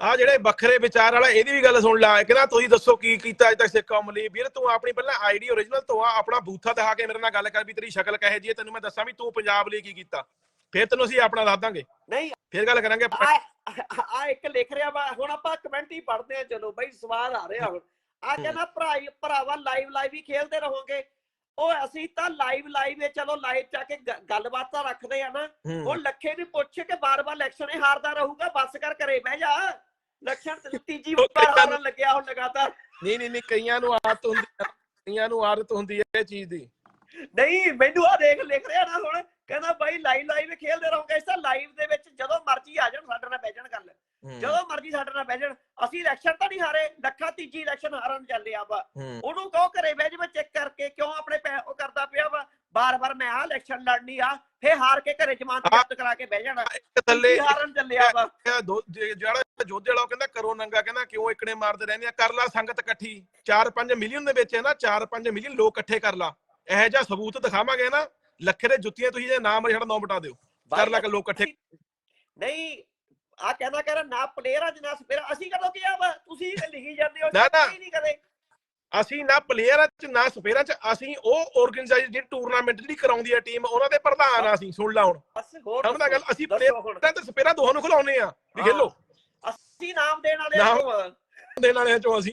Speaker 2: ਆ ਜਿਹੜੇ ਵੱਖਰੇ ਵਿਚਾਰ ਵਾਲਾ ਇਹਦੀ ਵੀ ਗੱਲ ਸੁਣ ਲਾ। ਕਹਿੰਦਾ ਤੁਸੀਂ ਦੱਸੋ ਕੀ ਕੀਤਾ ਅਜ ਤੱਕ ਸਿੱਖ ਕੌਮ ਲਈ। ਵੀਰ ਤੂੰ ਆਪਣੀ ਪਹਿਲਾਂ ਆਈਡੀ ਓਰੀਜਨਲ ਤੋਂ ਆ ਆਪਣਾ ਬੂਥਾ ਦਿਖਾ ਕੇ ਮੇਰੇ ਨਾਲ ਗੱਲ ਕਰ ਵੀ ਤੇਰੀ ਸ਼ਕਲ ਕਹੇ ਜੀ ਤੈਨੂੰ ਮੈਂ ਦੱਸਾਂ ਵੀ ਤੂੰ ਪੰਜਾਬ ਲਈ ਕੀ ਕੀਤਾ। ਫਿਰ ਤੈਨੂੰ ਅਸੀਂ ਆਪਣਾ ਦੱਸ ਦਾਂਗੇ।
Speaker 1: ਨਹੀਂ।
Speaker 2: ਫਿਰ ਗੱਲ ਕਰਾਂਗੇ।
Speaker 1: ਆ ਇੱਕ ਲਿਖ ਰਿਹਾ ਵਾ। ਹੁਣ ਆਪਾਂ ਕਮੈਂਟ ਹੀ ਪੜ੍ਹਦੇ ਆ ਚਲੋ ਬਈ ਸਵਾਦ ਆ ਰਿਹਾ ਹੁਣ। ਆ ਕਹਿੰਦਾ ਭਰਾ ਭਰਾਵਾ ਲਾਈਵ ਲਾਈਵ ਹੀ ਖੇਲਦੇ ਰਹੋਗੇ। ਉਹ ਅਸੀਂ ਤਾਂ ਲਾਈਵ ਲਾਈਵ ਇਹ ਚਲੋ ਲਾਈਵ ਚ ਕੇ ਗੱਲਬਾਤ ਤਾਂ ਰੱਖਦੇ ਆ ਨਾ।
Speaker 2: ਹੂੰ।
Speaker 1: ਹੁਣ ਲੱਖੇ ਨੂੰ ਪੁੱਛ ਕੇ ਬਾਰ-ਬਾਰ ਇਲੈਕਸ਼ਨ ਹੀ ਹਾਰਦਾ ਰਹੂਗਾ ਬੱਸ ਕਰ ਘਰੇ ਬਹਿ ਜਾ। ਤੇ ਤੀਜੀ ਵਾਰ ਹਾਰਨ ਲੱਗਿਆ ਹੁਣ ਲਗਾਤਾਰ।
Speaker 2: ਨਹੀਂ ਨਹੀਂ ਨਹੀਂ ਕਈਆਂ ਨੂੰ ਆਦਤ ਹੁੰਦੀ ਹੈ ਕਈਆਂ ਨੂੰ ਆਦਤ ਹੁੰਦੀ ਹੈ ਇਹ ਚੀਜ਼ ਦੀ।
Speaker 1: ਨਹੀਂ ਮੈਨੂੰ ਆ ਦੇਖ ਲਿਖ ਰਿਹਾ ਨਾ ਹੁਣ। ਕਹਿੰਦਾ ਬਾਈ ਲਾਈਵ ਲਾਈਵ ਖੇਲਦੇ ਰਹੋਗੇ ਇਸ ਤਾਂ ਲਾਈਵ ਦੇ ਵਿੱਚ ਜਦੋਂ ਮਰਜ਼ੀ ਆ ਜਾਣ ਸਾਡੇ ਨਾਲ ਬਹਿ ਜਾਣ ਗੱਲ।
Speaker 2: ਹੂੰ,
Speaker 1: ਜਦੋਂ ਮਰਜ਼ੀ ਸਾਡੇ ਨਾਲ ਬਹਿ ਜਾਣ ਅਸੀਂ ਇਲੈਕਸ਼ਨ ਤਾਂ ਨਹੀਂ ਹਾਰੇ ਲੱਖਾ ਤੀਜੀ ਇਲੈਕਸ਼ਨ ਹਾਰਨ ਚੱਲੇ ਆ ਵਾ। ਉਹਨੂੰ ਕਹੋ ਘਰੇ ਬਹਿ ਜਾਵੇ ਚੈੱਕ ਕਰਕੇ ਕਿਉਂ ਆਪਣੇ ਪੈ ਉਹ ਕਰਦਾ ਪਿਆ ਵਾ? ਬਾਰ-ਬਾਰ ਮੈਂ ਆ ਇਲੈਕਸ਼ਨ ਲੜਨੀ ਆ ਫੇ ਹਾਰ ਕੇ ਘਰੇ ਜ਼ਮਾਨਤ। ਜ਼ਬਤ ਕਰਾ ਕੇ ਬਹਿ ਜਾਣਾ।
Speaker 2: ਇੱਕ ਥੱਲੇ
Speaker 1: ਹਾਰਨ ਚੱਲਿਆ ਵਾ
Speaker 2: ਜਿਹੜਾ ਜੋਧੇ ਵਾਲਾ ਉਹ ਕਹਿੰਦਾ ਕਰੋ ਨੰਗਾ ਕਹਿੰਦਾ ਕਿਉਂ ਇਕੜੇ ਮਾਰਦੇ ਰਹਿੰਦੇ ਆ? ਕਰ ਲਾ ਸੰਗਤ ਇਕੱਠੀ। 4-5 ਮਿਲੀਅਨ ਦੇ ਵਿੱਚ ਹੈ ਨਾ 4-5 ਮਿਲੀਅਨ ਲੋਕ ਇਕੱਠੇ ਕਰ ਲਾ। ਇਹੋ ਜਿਹਾ ਸਬੂਤ ਦਿਖਾਵਾਂਗੇ ਨਾ ਲੱਖੇ ਦੇ ਜੁੱਤੀਆਂ ਤੁਸੀਂ ਜੇ ਨਾਮ ਸਾਡਾ ਨਾਮ ਬਟਾ ਦਿਓ। ਕਰ ਲਾ ਕੇ ਲੋਕ ਇਕੱਠੇ
Speaker 1: ਨਹੀਂ ਆ ਕਹਿੰਦਾ ਕਰ ਨਾ ਪਲੇਅਰਾਂ ਚ ਨਾ ਸਪੇਰਾ ਅਸੀਂ ਕਦੋਂ ਕਿਹਾ ਵਾ? ਤੁਸੀਂ ਲਿਖੀ ਜਾਂਦੇ ਹੋ
Speaker 2: ਨਾ, ਨਾ।
Speaker 1: ਕੋਈ ਨਹੀਂ ਕਦੇ।
Speaker 2: ਅਸੀਂ ਨਾ ਪਲੇਅਰਾਂ ਚ ਨਾ ਸਪੇਰਾਂ ਚ ਅਸੀਂ ਉਹ ਆਰਗੇਨਾਈਜ਼ ਜਿਹੜੀ ਟੂਰਨਾਮੈਂਟ ਜਿਹੜੀ ਕਰਾਉਂਦੀ ਹੈ ਟੀਮ ਉਹਨਾਂ ਦੇ ਪ੍ਰਧਾਨ ਆ ਅਸੀਂ ਸੁਣ ਲਾ ਹੁਣ। ਸਮਝਦਾ ਗੱਲ? ਅਸੀਂ ਪਲੇਅਰਾਂ। ਤੇ ਸਪੇਰਾਂ ਦੋਹਾਂ ਨੂੰ ਖਿਲਾਉਨੇ ਆ ਵੀ ਖੇਲੋ।
Speaker 1: ਅਸੀਂ ਨਾਮ ਦੇਣ ਵਾਲੇ
Speaker 2: ਨਾਮ- ਦੇਣ ਵਾਲਿਆਂ ਚੋਂ ਅਸੀਂ।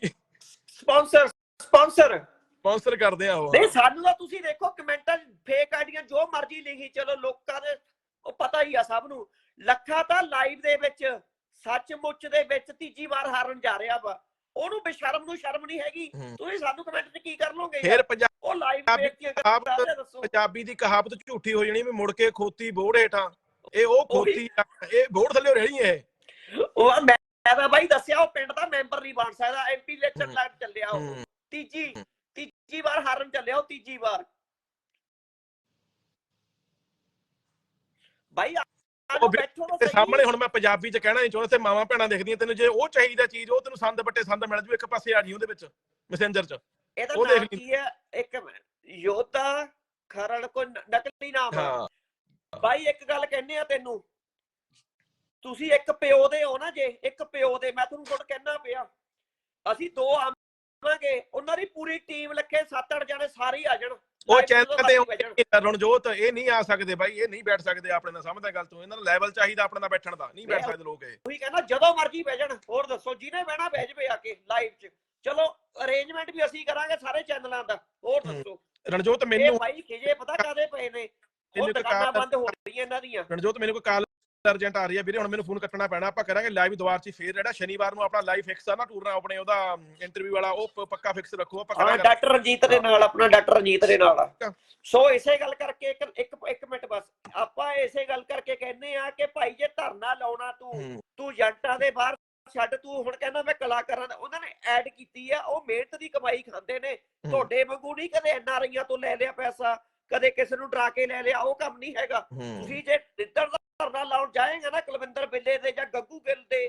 Speaker 1: ਸਪਾਂਸਰ ਸਪਾਂਸਰ
Speaker 2: ਸਪਾਂਸਰ ਕਰਦੇ ਆ ਉਹ।
Speaker 1: ਨਹੀਂ ਸਾਨੂੰ ਤਾਂ ਤੁਸੀਂ ਦੇਖੋ ਕਮੈਂਟਾਂ ਫੇਕ ਆਈਡੀਆਂ ਜੋ ਮਰਜ਼ੀ ਲਿਖੀ ਚਲੋ ਲੋਕਾਂ ਦੇ ਉਹ ਪਤਾ ਹੀ ਆ ਸਭ ਨੂੰ। ਲੱਖਾ ਤਾਂ ਲਾਈਵ ਦੇ ਵਿੱਚ ਸੱਚਮੁੱਚ ਦੇ ਵਿੱਚ ਤੀਜੀ ਵਾਰ ਹਾਰਨ ਜਾ ਰਿਹਾ ਵਾ। ਉਹਨੂੰ ਬੇਸ਼ਰਮ ਨੂੰ ਸ਼ਰਮ ਨਹੀਂ ਹੈਗੀ। ਤੁਸੀਂ ਸਾਨੂੰ ਕਮੈਂਟ 'ਚ ਕੀ ਕਰ ਲੋਗੇ
Speaker 2: ਫਿਰ ਪੰਜਾਬ
Speaker 1: ਉਹ ਲਾਈਵ ਵੇਖ ਕੇ ਦੱਸੋ।
Speaker 2: ਪੰਜਾਬੀ ਦੀ ਕਹਾਵਤ ਝੂਠੀ ਹੋ ਜਾਣੀ ਵੀ ਮੁੜ ਕੇ ਖੋਤੀ ਬੋੜ ਹੇਠਾਂ ਇਹ ਉਹ ਖੋਤੀ ਆ, ਇਹ ਬੋੜ ਥੱਲੇ ਰਹਿਣੀ ਹੈ
Speaker 1: ਉਹ ਮੈਂ ਤਾਂ ਬਾਈ ਦੱਸਿਆ ਉਹ ਪਿੰਡ ਦਾ ਮੈਂਬਰ ਨਹੀਂ ਬਣ ਸਕਦਾ। MP election. ਲੜ ਚੱਲਿਆ ਉਹ। ਤੀਜੀ ਤੀਜੀ ਵਾਰ ਹਾਰਨ ਚੱਲਿਆ ਉਹ ਤੀਜੀ ਵਾਰ। ਬਾਈ
Speaker 2: ਉਹ
Speaker 1: ਤਾਂ।
Speaker 2: ਸਾਹਮਣੇ ਹੁਣ ਮੈਂ ਪੰਜਾਬੀ ਚ ਕਹਿਣਾ ਨਹੀਂ ਚਾਹੁੰਦਾ ਤੇ ਮਾਵਾਂ ਭੈਣਾਂ ਦੇਖਦੀਆਂ ਤੈਨੂੰ ਜੇ ਉਹ ਚਾਹੀਦਾ ਚੀਜ਼ ਉਹ ਤੈਨੂੰ ਸੰਦ ਬੱਟੇ ਸੰਦ ਮਿਲ ਜੂ ਇੱਕ ਪਾਸੇ ਆ ਜੀ ਉਹਦੇ ਵਿੱਚ ਮੈਸੇਂਜਰ ਚ।
Speaker 1: ਇਹਦਾ
Speaker 2: ਉਹ
Speaker 1: ਨਾਮ। ਕੀ ਹੈ? ਇੱਕ ਯੋਧਾ ਖਰੜ ਕੋ ਨਕਲੀ ਨਾਮ ਆ।
Speaker 2: ਹਾਂ।
Speaker 1: ਬਾਈ ਇੱਕ ਗੱਲ ਕਹਿੰਨੇ ਆ ਤੈਨੂੰ ਤੁਸੀਂ ਇੱਕ ਪਿਓ ਦੇ ਹੋ ਨਾ ਜੇ ਇੱਕ ਪਿਓ ਦੇ ਮੈਂ ਤੁਹਾਨੂੰ ਗੁੱਟ ਕਹਿਣਾ ਪਿਆ ਅਸੀਂ ਦੋ ਆਵਾਂਗੇ ਉਹਨਾਂ ਦੀ ਪੂਰੀ ਟੀਮ ਲੱਖੇ 7-8 ਜਣੇ ਸਾਰੇ ਆ ਜਾਣ।
Speaker 2: ਉਹ ਚੈਨਲ ਤੇ
Speaker 1: ਜਾਣ।
Speaker 2: ਰਣਜੋਤ ਇਹ ਨਹੀਂ ਆ ਸਕਦੇ ਬਾਈ ਇਹ ਨਹੀਂ ਬੈਠ ਸਕਦੇ ਆਪਣੇ ਨਾਲ ਸਮਝਦਾ ਗੱਲ ਤੋਂ ਇਹਨਾਂ ਦਾ ਲੈਵਲ ਚਾਹੀਦਾ ਆਪਣੇ ਨਾਲ ਬੈਠਣ ਦਾ ਨਹੀਂ ਬੈਠ ਸਕਦੇ ਲੋਕ ਇਹ।
Speaker 1: ਉਹੀ ਕਹਿੰਦਾ ਜਦੋਂ ਮਰਜ਼ੀ ਬਹਿ ਜਾਣ ਹੋਰ ਦੱਸੋ ਜਿਹਨੇ ਬਹਿਣਾ ਬਹਿ ਜਵੇ ਆ ਕੇ ਲਾਈਵ 'ਚ। ਚਲੋ ਅਰੇਂਜਮੈਂਟ ਵੀ ਅਸੀਂ ਕਰਾਂਗੇ ਸਾਰੇ ਚੈਨਲਾਂ ਦਾ ਹੋਰ। ਦੱਸੋ।
Speaker 2: ਰਣਜੋਤ
Speaker 1: ਇਹ
Speaker 2: ਮੈਨੂੰ
Speaker 1: ਭਾਈ ਖਿਜੇ ਪਤਾ ਕਾਦੇ ਪਏ ਨੇ? ਉਹ ਦੁਕਾਨਾਂ ਬੰਦ ਹੋ ਰਹੀਆਂ ਇਹਨਾਂ ਦੀਆਂ।
Speaker 2: ਰਣਜੋਤ ਮੈਨੂੰ ਕੋਈ ਕਾਲ ਅਰਜੈਂਟ ਆ ਰਹੀ ਹੈ। ਵੀਰੇ ਹੁਣ ਮੈਨੂੰ ਫੋਨ ਕੱਟਣਾ ਪੈਣਾ। ਆਪਾਂ ਕਰਾਂਗੇ ਲਾਈਵ ਦੁਆਰ ਚ ਫੇਰ ਜਿਹੜਾ ਸ਼ਨੀਵਾਰ ਨੂੰ ਆਪਣਾ ਲਾਈਵ ਫਿਕਸ ਆ ਨਾ ਟੂਰ ਆਪਣੇ ਉਹਦਾ ਇੰਟਰਵਿਊ ਵਾਲਾ ਉਹ ਪੱਕਾ ਫਿਕਸ ਰੱਖੋ ਆਪਾਂ ਕਰਾਂਗੇ।
Speaker 1: ਡਾਕਟਰ ਰਣਜੀਤ ਦੇ ਨਾਲ ਆਪਣਾ ਡਾਕਟਰ ਰਣਜੀਤ ਦੇ ਨਾਲ। ਸੋ ਇਸੇ ਗੱਲ ਕਰਕੇ ਇੱਕ ਇੱਕ ਇੱਕ ਮਿੰਟ ਬਸ। ਆਪਾਂ ਇਸੇ ਗੱਲ ਕਰਕੇ ਕਹਿੰਦੇ ਆ ਕਿ ਭਾਈ ਜੇ ਧਰਨਾ ਲਾਉਣਾ ਤੂੰ ਤੂੰ ਏਜੰਟਾਂ ਦੇ ਬਾਹਰ ਛੱਡ ਤੂੰ ਹੁਣ ਕਹਿੰਦਾ ਮੈਂ ਕਲਾਕਾਰਾਂ ਦਾ ਉਹਨਾਂ ਨੇ ਐਡ ਕੀਤੀ ਆ ਉਹ ਮਿਹਨਤ ਦੀ ਕਮਾਈ ਖਾਂਦੇ ਨੇ। ਤੁਹਾਡੇ ਵਾਂਗੂ ਨਹੀਂ ਕਦੇ ਐਨ ਰਹੀਆਂ ਤੋਂ ਲੈ ਲਿਆ ਪੈਸਾ ਕਦੇ ਕਿਸੇ ਨੂੰ ਡਰਾ ਕੇ ਲੈ ਲਿਆ ਉਹ ਕੰਮ ਨਹੀਂ ਹੈਗਾ। ਤੁਸੀਂ ਜੇ ਇੱਧਰ ਧਰਨਾ ਲਾਉਣ ਜਾਏਗਾ ਨਾ ਕੁਲਵਿੰਦਰ ਬਿੱਲੇ ਦੇ ਜਾਂ ਗੱਗੂ ਗਿੱਲ ਦੇ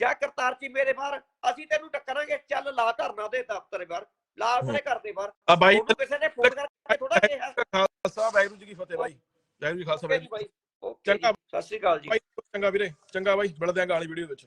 Speaker 1: ਜਾਂ ਕਰਤਾਰ ਚੀਮੇ ਦੇ ਬਾਹਰ ਅਸੀਂ ਤੈਨੂੰ ਟੱਕਰਾਂਗੇ ਚੱਲ ਲਾ ਧਰਨਾ ਦੇ ਦਫ਼ਤਰ ਬਾਹਰ ਲਾ ਆਪਣੇ ਘਰ ਦੇ ਬਾਹਰ।
Speaker 2: ਆ ਬਾਈ
Speaker 1: ਕਿਸੇ ਨੇ ਫੋਨ ਕਰਕੇ ਥੋੜਾ ਕਿਹਾ।
Speaker 2: ਖਾਲਸਾ ਵਾਹਿਗੁਰੂ ਜੀ ਕੀ ਫਤਿਹ ਬਾਈ। ਵਾਹਿਗੁਰੂ ਜੀ ਖਾਲਸਾ
Speaker 1: ਜੀ ਬਾਈ
Speaker 2: ਚੰਗਾ।
Speaker 1: ਜੀ, ਸਤਿ ਸ਼੍ਰੀ ਅਕਾਲ ਜੀ।
Speaker 2: ਚੰਗਾ ਵੀਰੇ। ਚੰਗਾ ਬਾਈ ਮਿਲਦੇ ਆਂ ਗਾਲੀ ਵੀਡੀਓ ਵਿੱਚ।